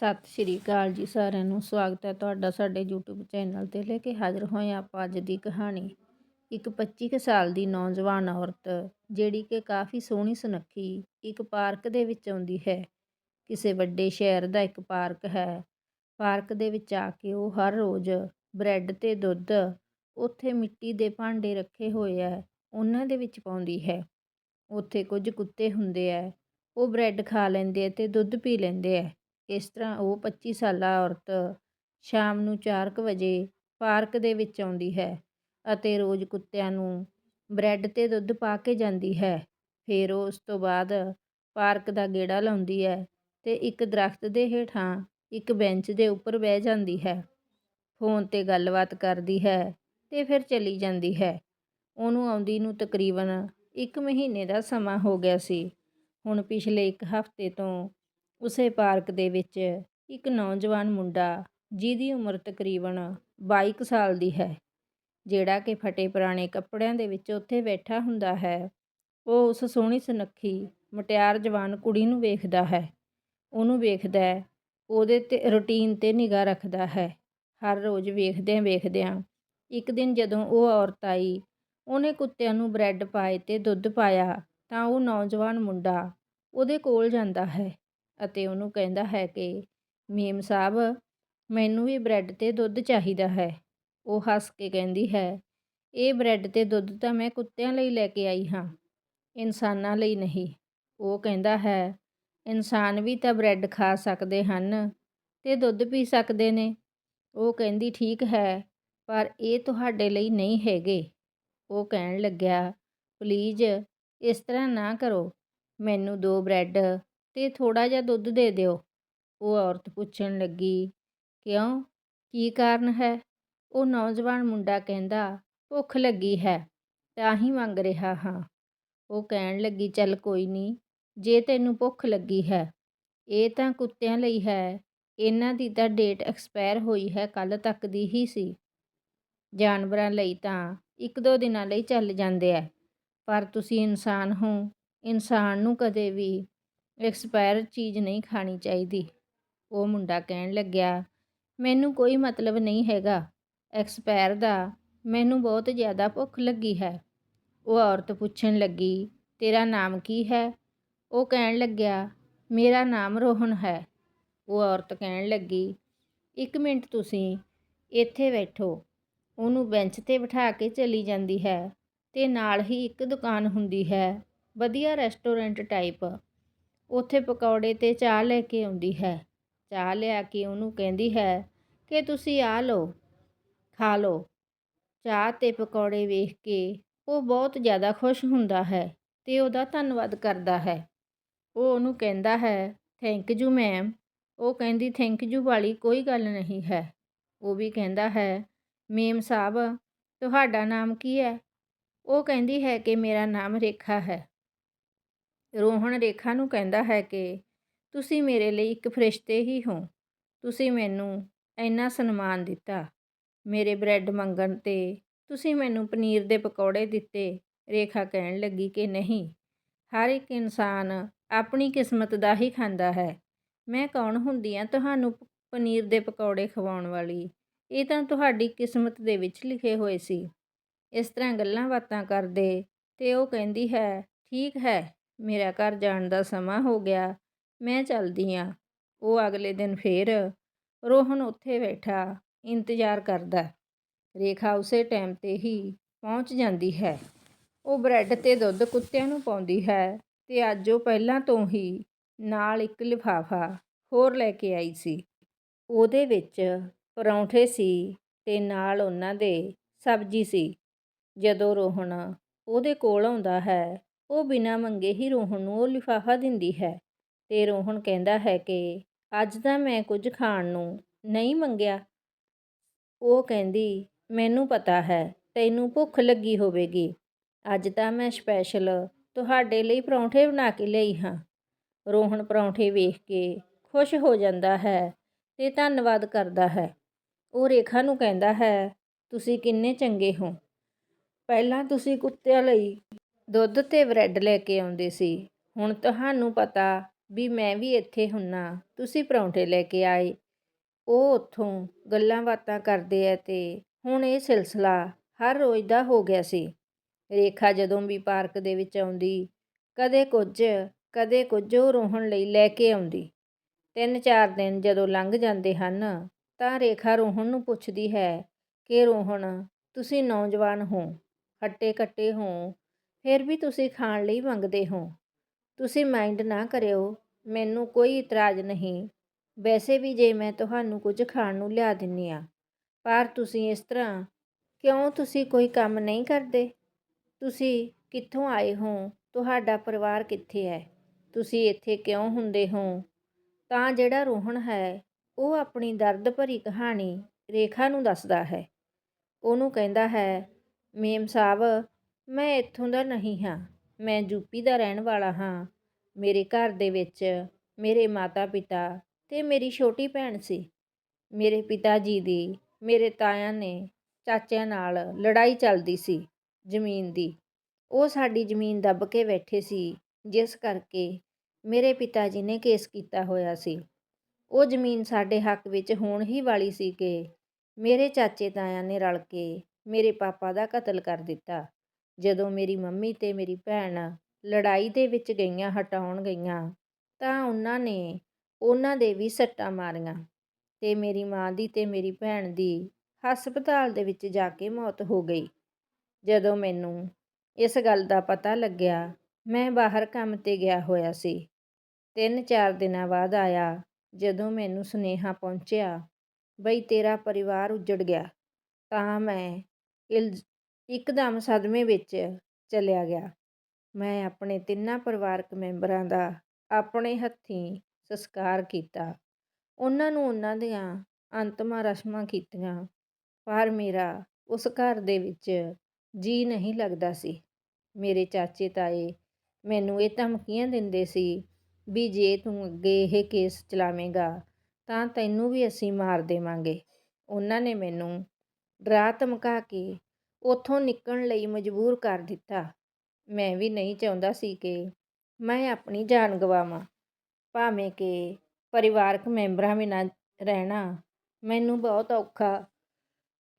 ਸਤਿ ਸ਼੍ਰੀ ਅਕਾਲ ਜੀ ਸਾਰਿਆਂ ਨੂੰ, ਸਵਾਗਤ ਹੈ ਤੁਹਾਡਾ ਸਾਡੇ YouTube ਚੈਨਲ ਤੇ ਲੈ ਕੇ ਹਾਜ਼ਰ ਹੋਏ ਹਾਂ ਆਪਾਂ ਅੱਜ ਦੀ ਕਹਾਣੀ। ਇੱਕ 25 ਕੁ ਸਾਲ ਦੀ ਨੌਜਵਾਨ ਔਰਤ, ਜਿਹੜੀ ਕਿ ਕਾਫੀ ਸੋਹਣੀ ਸੁਨੱਖੀ ਇੱਕ ਪਾਰਕ ਦੇ ਵਿੱਚ ਆਉਂਦੀ ਹੈ। ਕਿਸੇ ਵੱਡੇ ਸ਼ਹਿਰ ਦਾ ਇੱਕ ਪਾਰਕ ਹੈ। ਪਾਰਕ ਦੇ ਵਿੱਚ ਆ ਕੇ ਉਹ ਹਰ ਰੋਜ਼ ਬ੍ਰੈਡ ਤੇ ਦੁੱਧ ਉੱਥੇ ਮਿੱਟੀ ਦੇ ਭਾਂਡੇ ਰੱਖੇ ਹੋਏ ਆ, ਉਹਨਾਂ ਦੇ ਵਿੱਚ ਪਾਉਂਦੀ ਹੈ। ਉੱਥੇ ਕੁਝ ਕੁੱਤੇ ਹੁੰਦੇ ਆ, ਉਹ ਬ੍ਰੈਡ ਖਾ ਲੈਂਦੇ ਆ ਤੇ ਦੁੱਧ ਪੀ ਲੈਂਦੇ ਆ। ਇਸ ਤਰ੍ਹਾਂ ਉਹ 25 ਸਾਲਾ ਔਰਤ ਸ਼ਾਮ ਨੂੰ ਚਾਰ ਕੁ ਵਜੇ ਪਾਰਕ ਦੇ ਵਿੱਚ ਆਉਂਦੀ ਹੈ ਅਤੇ ਰੋਜ਼ ਕੁੱਤਿਆਂ ਨੂੰ ਬ੍ਰੈਡ ਤੇ ਦੁੱਧ ਪਾ ਕੇ ਜਾਂਦੀ ਹੈ। ਫਿਰ ਉਹ ਉਸ ਤੋਂ ਬਾਅਦ ਪਾਰਕ ਦਾ ਗੇੜਾ ਲਾਉਂਦੀ ਹੈ ਤੇ ਇੱਕ ਦਰਖਤ ਦੇ ਹੇਠਾਂ ਇੱਕ ਬੈਂਚ ਦੇ ਉੱਪਰ ਬਹਿ ਜਾਂਦੀ ਹੈ। ਫੋਨ ਤੇ ਗੱਲਬਾਤ ਕਰਦੀ ਹੈ ਤੇ ਫਿਰ ਚਲੀ ਜਾਂਦੀ ਹੈ। ਉਹਨੂੰ ਆਉਂਦੀ ਨੂੰ ਤਕਰੀਬਨ ਇੱਕ ਮਹੀਨੇ ਦਾ ਸਮਾਂ ਹੋ ਗਿਆ ਸੀ। ਹੁਣ ਪਿਛਲੇ ਇੱਕ ਹਫ਼ਤੇ ਤੋਂ ਉਸੇ ਪਾਰਕ ਦੇ ਵਿੱਚ ਇੱਕ ਨੌਜਵਾਨ ਮੁੰਡਾ, ਜਿਹਦੀ ਉਮਰ ਤਕਰੀਬਨ 22 ਸਾਲ ਦੀ ਹੈ, ਜਿਹੜਾ ਕਿ ਫਟੇ ਪੁਰਾਣੇ ਕੱਪੜਿਆਂ ਦੇ ਵਿੱਚ ਉੱਥੇ ਬੈਠਾ ਹੁੰਦਾ ਹੈ। ਉਹ ਉਸ ਸੋਹਣੀ ਸੁਨੱਖੀ, ਮੁਟਿਆਰ ਜਵਾਨ ਕੁੜੀ ਨੂੰ ਵੇਖਦਾ ਹੈ। ਉਹਨੂੰ ਵੇਖਦਾ ਉਹਦੇ ਤੇ, ਰੁਟੀਨ ਤੇ ਨਿਗਾਹ ਰੱਖਦਾ ਹੈ। ਹਰ ਰੋਜ਼ ਵੇਖਦਿਆਂ ਵੇਖਦਿਆਂ ਇੱਕ ਦਿਨ ਜਦੋਂ ਉਹ ਔਰਤ ਆਈ, ਉਹਨੇ ਕੁੱਤਿਆਂ ਨੂੰ ਬ੍ਰੈਡ ਪਾਏ ਤੇ ਦੁੱਧ ਪਾਇਆ, ਤਾਂ ਉਹ ਨੌਜਵਾਨ ਮੁੰਡਾ ਉਹਦੇ ਕੋਲ ਜਾਂਦਾ ਹੈ। ਅਤੇ ਉਹਨੂੰ ਕਹਿੰਦਾ ਹੈ ਕਿ, ਮੇਮ ਸਾਹਿਬ, ਮੈਨੂੰ ਵੀ ਬ੍ਰੈਡ ਤੇ ਦੁੱਧ ਚਾਹੀਦਾ ਹੈ। ਉਹ ਹੱਸ ਕੇ ਕਹਿੰਦੀ ਹੈ, ਇਹ ਬ੍ਰੈਡ ਤੇ ਦੁੱਧ ਤਾਂ ਮੈਂ ਕੁੱਤਿਆਂ ਲਈ ਲੈ ਕੇ ਆਈ ਹਾਂ, ਇਨਸਾਨਾਂ ਲਈ ਨਹੀਂ। ਉਹ ਕਹਿੰਦਾ ਹੈ, ਇਨਸਾਨ ਵੀ ਤਾਂ ਬ੍ਰੈਡ ਖਾ ਸਕਦੇ ਹਨ ਤੇ ਦੁੱਧ ਪੀ ਸਕਦੇ ਨੇ। ਉਹ ਕਹਿੰਦੀ, ਠੀਕ ਹੈ, ਪਰ ਇਹ ਤੁਹਾਡੇ ਲਈ ਨਹੀਂ ਹੈਗੇ। ਉਹ ਕਹਿਣ ਲੱਗਿਆ, ਪਲੀਜ਼, ਇਸ ਤਰ੍ਹਾਂ ਨਾ ਕਰੋ, ਮੈਨੂੰ ਦੋ ਬ੍ਰੈਡ ਤੇ ਥੋੜਾ ਜਿਹਾ ਦੁੱਧ ਦੇ ਦਿਓ। ਉਹ ਔਰਤ ਪੁੱਛਣ ਲੱਗੀ, ਕਿਉਂ? ਕੀ ਕਾਰਨ ਹੈ? ਉਹ ਨੌਜਵਾਨ ਮੁੰਡਾ ਕਹਿੰਦਾ, ਭੁੱਖ ਲੱਗੀ ਹੈ, ਤਾਂ ਹੀ ਮੰਗ ਰਿਹਾ ਹਾਂ। ਉਹ ਕਹਿਣ ਲੱਗੀ, ਚੱਲ ਕੋਈ ਨਹੀਂ ਜੇ ਤੈਨੂੰ ਭੁੱਖ ਲੱਗੀ ਹੈ, ਇਹ ਤਾਂ ਕੁੱਤਿਆਂ ਲਈ ਹੈ, ਇਹਨਾਂ ਦੀ ਤਾਂ ਡੇਟ ਐਕਸਪਾਇਰ ਹੋਈ ਹੈ ਕੱਲ ਤੱਕ ਦੀ ਹੀ ਸੀ। ਜਾਨਵਰਾਂ ਲਈ ਤਾਂ ਇੱਕ ਦੋ ਦਿਨਾਂ ਲਈ ਚੱਲ ਜਾਂਦੇ ਆ ਪਰ ਤੁਸੀਂ ਇਨਸਾਨ ਹੋ, ਇਨਸਾਨ ਨੂੰ ਕਦੇ ਵੀ ਐਕਸਪਾਇਰ ਚੀਜ਼ ਨਹੀਂ ਖਾਣੀ ਚਾਹੀਦੀ। ਉਹ ਮੁੰਡਾ ਕਹਿਣ ਲੱਗਿਆ, ਮੈਨੂੰ ਕੋਈ ਮਤਲਬ ਨਹੀਂ ਹੈਗਾ। ਐਕਸਪਾਇਰ ਦਾ ਮੈਨੂੰ ਬਹੁਤ ਜ਼ਿਆਦਾ ਭੁੱਖ ਲੱਗੀ ਹੈ। ਉਹ ਔਰਤ ਪੁੱਛਣ ਲੱਗੀ, ਤੇਰਾ ਨਾਮ ਕੀ ਹੈ? ਉਹ ਕਹਿਣ ਲੱਗਿਆ, ਮੇਰਾ ਨਾਮ ਰੋਹਨ ਹੈ। ਉਹ ਔਰਤ ਕਹਿਣ ਲੱਗੀ, ਇੱਕ ਮਿੰਟ ਤੁਸੀਂ ਇੱਥੇ ਬੈਠੋ। ਉਹਨੂੰ ਬੈਂਚ ਤੇ ਬਿਠਾ ਕੇ ਚਲੀ ਜਾਂਦੀ ਹੈ ਤੇ ਨਾਲ ਹੀ ਇੱਕ ਦੁਕਾਨ ਹੁੰਦੀ ਹੈ। ਵਧੀਆ ਰੈਸਟੋਰੈਂਟ ਟਾਈਪ। ਉੱਥੇ ਪਕੌੜੇ ਤੇ ਚਾਹ ਲੈ ਕੇ ਆਉਂਦੀ ਹੈ। ਚਾਹ ਲਿਆ ਕੇ ਉਹਨੂੰ ਕਹਿੰਦੀ ਹੈ ਕਿ ਤੁਸੀਂ ਆ ਲਓ, ਖਾ ਲਓ। ਚਾਹ ਤੇ ਪਕੌੜੇ ਵੇਖ ਕੇ ਉਹ ਬਹੁਤ ਜ਼ਿਆਦਾ ਖੁਸ਼ ਹੁੰਦਾ ਹੈ ਤੇ ਉਹਦਾ ਧੰਨਵਾਦ ਕਰਦਾ ਹੈ। ਉਹ ਉਹਨੂੰ ਕਹਿੰਦਾ ਹੈ ਥੈਂਕ ਯੂ ਮੈਮ ਉਹ ਕਹਿੰਦੀ ਥੈਂਕ ਯੂ ਵਾਲੀ ਕੋਈ ਗੱਲ ਨਹੀਂ ਹੈ। ਉਹ ਵੀ ਕਹਿੰਦਾ ਹੈ ਮੇਮ ਸਾਹਿਬ, ਤੁਹਾਡਾ ਨਾਮ ਕੀ ਹੈ? ਉਹ ਕਹਿੰਦੀ ਹੈ ਕਿ ਮੇਰਾ ਨਾਮ ਰੇਖਾ ਹੈ। ਰੋਹਣ ਰੇਖਾ ਨੂੰ ਕਹਿੰਦਾ ਹੈ ਕਿ ਤੁਸੀਂ ਮੇਰੇ ਲਈ ਇੱਕ ਫਰਿਸ਼ਤੇ ਹੀ ਹੋ। ਤੁਸੀਂ ਮੈਨੂੰ ਇੰਨਾ ਸਨਮਾਨ ਦਿੱਤਾ। ਮੇਰੇ ਬ੍ਰੈਡ ਮੰਗਣ ਤੇ ਤੁਸੀਂ ਮੈਨੂੰ ਪਨੀਰ ਦੇ ਪਕੌੜੇ ਦਿੱਤੇ। ਰੇਖਾ ਕਹਿਣ ਲੱਗੀ ਕਿ ਨਹੀਂ, ਹਰ ਇੱਕ ਇਨਸਾਨ ਆਪਣੀ ਕਿਸਮਤ ਦਾ ਹੀ ਖਾਂਦਾ ਹੈ। ਮੈਂ ਕੌਣ ਹੁੰਦੀ ਆ ਤੁਹਾਨੂੰ ਪਨੀਰ ਦੇ ਪਕੌੜੇ ਖਵਾਉਣ ਵਾਲੀ? ਇਹ ਤਾਂ ਤੁਹਾਡੀ ਕਿਸਮਤ ਦੇ ਵਿੱਚ ਲਿਖੇ ਹੋਏ ਸੀ। ਇਸ ਤਰ੍ਹਾਂ ਗੱਲਾਂ ਬਾਤਾਂ ਕਰਦੇ ਤੇ ਉਹ ਕਹਿੰਦੀ ਹੈ, ਠੀਕ ਹੈ। ਮੇਰਾ ਘਰ ਜਾਣ ਦਾ ਸਮਾਂ ਹੋ ਗਿਆ। ਮੈਂ ਚੱਲਦੀ ਆਂ। ਉਹ ਅਗਲੇ ਦਿਨ ਫੇਰ ਰੋਹਨ ਉੱਥੇ ਬੈਠਾ, ਇੰਤਜ਼ਾਰ ਕਰਦਾ। ਰੇਖਾ ਉਸੇ ਟਾਈਮ ਤੇ ਹੀ ਪਹੁੰਚ ਜਾਂਦੀ ਹੈ। ਉਹ ਬ੍ਰੈਡ ਤੇ ਦੁੱਧ ਕੁੱਤਿਆਂ ਨੂੰ ਪਾਉਂਦੀ ਹੈ ਤੇ ਅੱਜ ਉਹ ਪਹਿਲਾਂ ਤੋਂ ਹੀ ਨਾਲ ਇੱਕ ਲਿਫਾਫਾ ਹੋਰ ਲੈ ਕੇ ਆਈ ਸੀ। ਉਹਦੇ ਵਿੱਚ ਪਰੌਂਠੇ ਸੀ ਤੇ ਨਾਲ ਉਹਨਾਂ ਦੇ ਸਬਜ਼ੀ ਸੀ। ਜਦੋਂ ਰੋਹਨ ਉਹਦੇ ਕੋਲ ਆਉਂਦਾ ਹੈ ਉਹ ਬਿਨਾਂ ਮੰਗੇ ਹੀ ਰੋਹਣ ਨੂੰ ਉਹ ਲਿਫਾਫਾ ਦਿੰਦੀ ਹੈ ਤੇ ਰੋਹਣ ਕਹਿੰਦਾ ਹੈ ਕਿ ਅੱਜ ਤਾਂ ਮੈਂ ਕੁਝ ਖਾਣ ਨੂੰ ਨਹੀਂ ਮੰਗਿਆ। ਉਹ ਕਹਿੰਦੀ, ਮੈਨੂੰ ਪਤਾ ਹੈ, ਤੈਨੂੰ ਭੁੱਖ ਲੱਗੀ ਹੋਵੇਗੀ। ਅੱਜ ਤਾਂ ਮੈਂ ਸਪੈਸ਼ਲ ਤੁਹਾਡੇ ਲਈ ਪਰੌਂਠੇ ਬਣਾ ਕੇ ਲਈ ਹਾਂ। ਰੋਹਣ ਪਰੌਂਠੇ ਵੇਖ ਕੇ ਖੁਸ਼ ਹੋ ਜਾਂਦਾ ਹੈ ਤੇ ਧੰਨਵਾਦ ਕਰਦਾ ਹੈ। ਉਹ ਰੇਖਾ ਨੂੰ ਕਹਿੰਦਾ ਹੈ, ਤੁਸੀਂ ਕਿੰਨੇ ਚੰਗੇ ਹੋ। ਪਹਿਲਾਂ ਤੁਸੀਂ ਕੁੱਤਿਆਂ ਲਈ ਦੁੱਧ ਤੇ ਬ੍ਰੈਡ ਲੈ ਕੇ ਆਉਂਦੇ ਸੀ। ਹੁਣ ਤੁਹਾਨੂੰ ਪਤਾ ਵੀ ਮੈਂ ਵੀ ਇੱਥੇ ਹੁੰਨਾ, ਤੁਸੀਂ ਪਰੌਂਠੇ ਲੈ ਕੇ ਆਏ। ਉਹ ਉੱਥੋਂ ਗੱਲਾਂ ਬਾਤਾਂ ਕਰਦੇ ਐ ਤੇ ਹੁਣ ਇਹ ਸਿਲਸਿਲਾ ਹਰ ਰੋਜ਼ ਦਾ ਹੋ ਗਿਆ ਸੀ। ਰੇਖਾ ਜਦੋਂ ਵੀ ਪਾਰਕ ਦੇ ਵਿੱਚ ਆਉਂਦੀ, ਕਦੇ ਕੁਝ ਕਦੇ ਕੁਝ ਉਹ ਰੋਹਣ ਲਈ ਲੈ ਕੇ ਆਉਂਦੀ। ਤਿੰਨ ਚਾਰ ਦਿਨ ਜਦੋਂ ਲੰਘ ਜਾਂਦੇ ਹਨ, ਤਾਂ ਰੇਖਾ ਰੋਹਣ ਨੂੰ ਪੁੱਛਦੀ ਹੈ ਕਿ ਰੋਹਣ, ਤੁਸੀਂ ਨੌਜਵਾਨ ਹੋ ਹੱਟੇ ਕੱਟੇ ਹੋ ਫਿਰ ਵੀ ਤੁਸੀਂ ਖਾਣ ਲਈ ਮੰਗਦੇ ਹੋ। ਤੁਸੀਂ ਮਾਈਂਡ ਨਾ ਕਰਿਓ, ਮੈਨੂੰ ਕੋਈ ਇਤਰਾਜ਼ ਨਹੀਂ। ਵੈਸੇ ਵੀ ਜੇ ਮੈਂ ਤੁਹਾਨੂੰ ਕੁਝ ਖਾਣ ਨੂੰ ਲਿਆ ਦਿੰਨੀ ਆ ਪਰ ਤੁਸੀਂ ਇਸ ਤਰ੍ਹਾਂ ਕਿਉਂ ਤੁਸੀਂ ਕੋਈ ਕੰਮ ਨਹੀਂ ਕਰਦੇ? ਤੁਸੀਂ ਕਿੱਥੋਂ ਆਏ ਹੋ? ਤੁਹਾਡਾ ਪਰਿਵਾਰ ਕਿੱਥੇ ਹੈ? ਤੁਸੀਂ ਇੱਥੇ ਕਿਉਂ ਹੁੰਦੇ ਹੋ? ਤਾਂ ਜਿਹੜਾ ਰੋਹਣ ਹੈ, ਉਹ ਆਪਣੀ ਦਰਦ ਭਰੀ ਕਹਾਣੀ ਰੇਖਾ ਨੂੰ ਦੱਸਦਾ ਹੈ। ਉਹਨੂੰ ਕਹਿੰਦਾ ਹੈ, ਮੇਮ ਸਾਹਿਬ ਮੈਂ ਇੱਥੋਂ ਦਾ ਨਹੀਂ ਹਾਂ। ਮੈਂ ਯੂਪੀ ਦਾ ਰਹਿਣ ਵਾਲਾ ਹਾਂ। ਮੇਰੇ ਘਰ ਦੇ ਵਿੱਚ ਮੇਰੇ ਮਾਤਾ ਪਿਤਾ ਤੇ ਮੇਰੀ ਛੋਟੀ ਭੈਣ ਸੀ। ਮੇਰੇ ਪਿਤਾ ਜੀ ਦੀ, ਮੇਰੇ ਤਾਇਆ ਨੇ, ਚਾਚਿਆਂ ਨਾਲ ਲੜਾਈ ਚੱਲਦੀ ਸੀ ਜ਼ਮੀਨ ਦੀ। ਉਹ ਸਾਡੀ ਜ਼ਮੀਨ ਦੱਬ ਕੇ ਬੈਠੇ ਸੀ, ਜਿਸ ਕਰਕੇ ਮੇਰੇ ਪਿਤਾ ਜੀ ਨੇ ਕੇਸ ਕੀਤਾ ਹੋਇਆ ਸੀ। ਉਹ ਜ਼ਮੀਨ ਸਾਡੇ ਹੱਕ ਵਿੱਚ ਹੋਣ ਹੀ ਵਾਲੀ ਸੀ ਕਿ ਮੇਰੇ ਚਾਚੇ ਤਾਇਆ ਨੇ ਰਲ ਕੇ ਮੇਰੇ ਪਾਪਾ ਦਾ ਕਤਲ ਕਰ ਦਿੱਤਾ। ਜਦੋਂ ਮੇਰੀ ਮੰਮੀ ਤੇ ਮੇਰੀ ਭੈਣ ਲੜਾਈ ਦੇ ਵਿੱਚ ਗਈਆਂ, ਹਟਾਉਣ ਗਈਆਂ, ਤਾਂ ਉਹਨਾਂ ਨੇ ਉਹਨਾਂ ਦੇ ਵੀ ਸੱਟਾਂ ਮਾਰੀਆਂ ਤੇ ਮੇਰੀ ਮਾਂ ਦੀ ਤੇ ਮੇਰੀ ਭੈਣ ਦੀ ਹਸਪਤਾਲ ਦੇ ਵਿੱਚ ਜਾ ਕੇ ਮੌਤ ਹੋ ਗਈ। ਜਦੋਂ ਮੈਨੂੰ ਇਸ ਗੱਲ ਦਾ ਪਤਾ ਲੱਗਿਆ, ਮੈਂ ਬਾਹਰ ਕੰਮ ਤੇ ਗਿਆ ਹੋਇਆ ਸੀ। ਤਿੰਨ ਚਾਰ ਦਿਨਾਂ ਬਾਅਦ ਆਇਆ, ਜਦੋਂ ਮੈਨੂੰ ਸੁਨੇਹਾ ਪਹੁੰਚਿਆ, ਬਈ ਤੇਰਾ ਪਰਿਵਾਰ ਉੱਜੜ ਗਿਆ, ਤਾਂ ਮੈਂ ਇਲਜ਼ ਇੱਕਦਮ ਸਦਮੇ ਵਿੱਚ ਚਲਿਆ ਗਿਆ। ਮੈਂ ਆਪਣੇ ਤਿੰਨਾਂ ਪਰਿਵਾਰਕ ਮੈਂਬਰਾਂ ਦਾ ਆਪਣੇ ਹੱਥੀਂ ਸੰਸਕਾਰ ਕੀਤਾ। ਉਹਨਾਂ ਨੂੰ ਉਹਨਾਂ ਦੀਆਂ ਅੰਤਮਾਂ ਰਸਮਾਂ ਕੀਤੀਆਂ, ਪਰ ਮੇਰਾ ਉਸ ਘਰ ਦੇ ਵਿੱਚ ਜੀ ਨਹੀਂ ਲੱਗਦਾ ਸੀ। ਮੇਰੇ ਚਾਚੇ ਤਾਏ ਮੈਨੂੰ ਇਹ ਧਮਕੀਆਂ ਦਿੰਦੇ ਸੀ ਵੀ ਜੇ ਤੂੰ ਅੱਗੇ ਇਹ ਕੇਸ ਚਲਾਵੇਂਗਾ, ਤਾਂ ਤੈਨੂੰ ਵੀ ਅਸੀਂ ਮਾਰ ਦੇਵਾਂਗੇ। ਉਹਨਾਂ ਨੇ ਮੈਨੂੰ ਡਰਾ ਧਮਕਾ ਕੇ ਉੱਥੋਂ ਨਿਕਲਣ ਲਈ ਮਜਬੂਰ ਕਰ ਦਿੱਤਾ। ਮੈਂ ਵੀ ਨਹੀਂ ਚਾਹੁੰਦਾ ਸੀ ਕਿ ਮੈਂ ਆਪਣੀ ਜਾਨ ਗਵਾਵਾਂ। ਭਾਵੇਂ ਕਿ ਪਰਿਵਾਰਕ ਮੈਂਬਰਾਂ ਬਿਨਾਂ ਰਹਿਣਾ ਮੈਨੂੰ ਬਹੁਤ ਔਖਾ।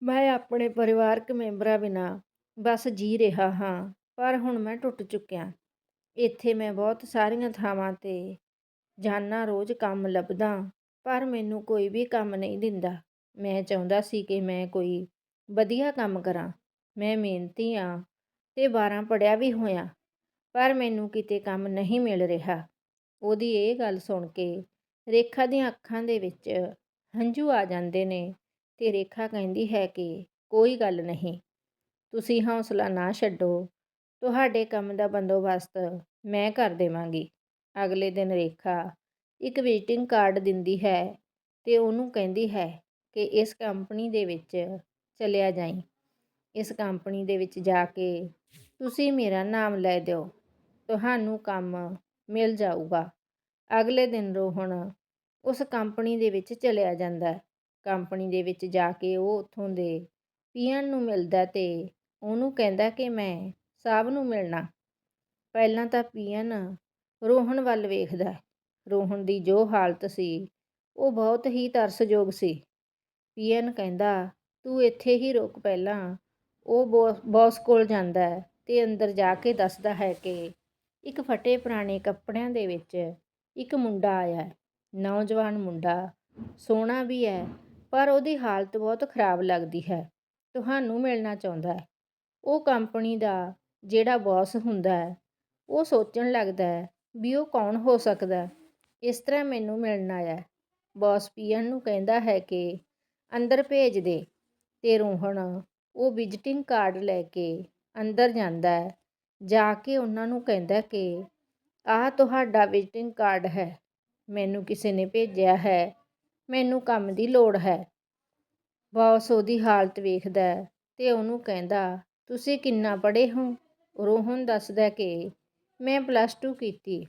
ਮੈਂ ਆਪਣੇ ਪਰਿਵਾਰਕ ਮੈਂਬਰਾਂ ਬਿਨਾਂ ਬਸ ਜੀ ਰਿਹਾ ਹਾਂ, ਪਰ ਹੁਣ ਮੈਂ ਟੁੱਟ ਚੁੱਕਿਆ। ਇੱਥੇ ਮੈਂ ਬਹੁਤ ਸਾਰੀਆਂ ਥਾਵਾਂ ਤੇ ਜਾਨਾ ਰੋਜ਼ ਕੰਮ ਲੱਭਦਾ, ਪਰ ਮੈਨੂੰ ਕੋਈ ਵੀ ਕੰਮ ਨਹੀਂ ਦਿੰਦਾ। ਮੈਂ ਚਾਹੁੰਦਾ ਸੀ ਕਿ ਮੈਂ ਕੋਈ ਵਧੀਆ ਕੰਮ ਕਰਾਂ। ਮੈਂ ਮਿਹਨਤੀ ਹਾਂ ਤੇ 12 ਪੜਿਆ ਵੀ ਹੋਇਆ, ਪਰ ਮੈਨੂੰ ਕਿਤੇ ਕੰਮ ਨਹੀਂ ਮਿਲ ਰਿਹਾ। ਉਹਦੀ ਇਹ ਗੱਲ ਸੁਣ ਕੇ ਰੇਖਾ ਦੀਆਂ ਅੱਖਾਂ ਦੇ ਵਿੱਚ ਹੰਝੂ ਆ ਜਾਂਦੇ ਨੇ ਤੇ ਰੇਖਾ ਕਹਿੰਦੀ ਹੈ ਕਿ ਕੋਈ ਗੱਲ ਨਹੀਂ, ਤੁਸੀਂ ਹੌਸਲਾ ਨਾ ਛੱਡੋ। ਤੁਹਾਡੇ ਕੰਮ ਦਾ ਬੰਦੋਬਸਤ ਮੈਂ ਕਰ ਦੇਵਾਂਗੀ। ਅਗਲੇ ਦਿਨ ਰੇਖਾ ਇੱਕ ਵਿਜ਼ਿਟਿੰਗ ਕਾਰਡ ਦਿੰਦੀ ਹੈ ਤੇ ਉਹਨੂੰ ਕਹਿੰਦੀ ਹੈ ਕਿ ਇਸ ਕੰਪਨੀ ਦੇ ਵਿੱਚ ਚਲਿਆ ਜਾਈ। ਇਸ ਕੰਪਨੀ ਦੇ ਵਿੱਚ ਜਾ ਕੇ ਤੁਸੀਂ ਮੇਰਾ ਨਾਮ ਲੈ ਦਿਓ, ਤੁਹਾਨੂੰ ਕੰਮ ਮਿਲ ਜਾਊਗਾ। ਅਗਲੇ ਦਿਨ ਰੋਹਣ ਉਸ ਕੰਪਨੀ ਦੇ ਵਿੱਚ ਚਲਿਆ ਜਾਂਦਾ ਕੰਪਨੀ ਦੇ ਵਿੱਚ ਜਾ ਕੇ ਉਹ ਉੱਥੋਂ ਦੇ ਪੀਐਨ ਨੂੰ ਮਿਲਦਾ ਤੇ ਉਹਨੂੰ ਕਹਿੰਦਾ ਕਿ ਮੈਂ ਸਾਹਿਬ ਨੂੰ ਮਿਲਣਾ। ਪਹਿਲਾਂ ਤਾਂ ਪੀਐਨ ਰੋਹਣ ਵੱਲ ਵੇਖਦਾ ਰੋਹਣ ਦੀ ਜੋ ਹਾਲਤ ਸੀ, ਉਹ ਬਹੁਤ ਹੀ ਤਰਸਯੋਗ ਸੀ। ਪੀਐਨ ਕਹਿੰਦਾ, ਤੂੰ ਇੱਥੇ ਹੀ ਰੁਕ ਪਹਿਲਾਂ। ਉਹ ਬੋ, ਬੌਸ ਕੋਲ ਜਾਂਦਾ ਅਤੇ ਅੰਦਰ ਜਾ ਕੇ ਦੱਸਦਾ ਹੈ ਕਿ ਇੱਕ ਫਟੇ ਪੁਰਾਣੇ ਕੱਪੜਿਆਂ ਦੇ ਵਿੱਚ ਇੱਕ ਮੁੰਡਾ ਆਇਆ ਨੌਜਵਾਨ ਮੁੰਡਾ, ਸੋਹਣਾ ਵੀ ਹੈ, ਪਰ ਉਹਦੀ ਹਾਲਤ ਬਹੁਤ ਖਰਾਬ ਲੱਗਦੀ ਹੈ। ਤੁਹਾਨੂੰ ਮਿਲਣਾ ਚਾਹੁੰਦਾ ਹੈ। ਉਹ ਕੰਪਨੀ ਦਾ ਜਿਹੜਾ ਬੌਸ ਹੁੰਦਾ ਹੈ, ਉਹ ਸੋਚਣ ਲੱਗਦਾ ਹੈ ਵੀ ਉਹ ਕੌਣ ਹੋ ਸਕਦਾ ਇਸ ਤਰ੍ਹਾਂ ਮੈਨੂੰ ਮਿਲਣ ਆਇਆ ਬੌਸ ਪੀਅਨ ਨੂੰ ਕਹਿੰਦਾ ਹੈ ਕਿ ਅੰਦਰ ਭੇਜ ਦੇ, ਤੇ ਰੋਹਣ ਉਹ ਵਿਜ਼ਿਟਿੰਗ ਕਾਰਡ ਲੈ ਕੇ ਅੰਦਰ ਜਾਂਦਾ ਹੈ, ਜਾ ਕੇ ਉਹਨਾਂ ਨੂੰ ਕਹਿੰਦਾ ਕਿ, ਆਹ ਤੁਹਾਡਾ ਵਿਜ਼ਿਟਿੰਗ ਕਾਰਡ ਹੈ, ਮੈਨੂੰ ਕਿਸੇ ਨੇ ਭੇਜਿਆ ਹੈ, ਮੈਨੂੰ ਕੰਮ ਦੀ ਲੋੜ ਹੈ। ਬੌਸ ਉਹਦੀ ਹਾਲਤ ਵੇਖਦਾ ਤੇ ਉਹਨੂੰ ਕਹਿੰਦਾ, ਤੁਸੀਂ ਕਿੰਨਾ ਪੜ੍ਹੇ ਹੋ? ਰੋਹਨ ਦੱਸਦਾ ਕਿ, ਮੈਂ ਪਲੱਸ 2 ਕੀਤੀ,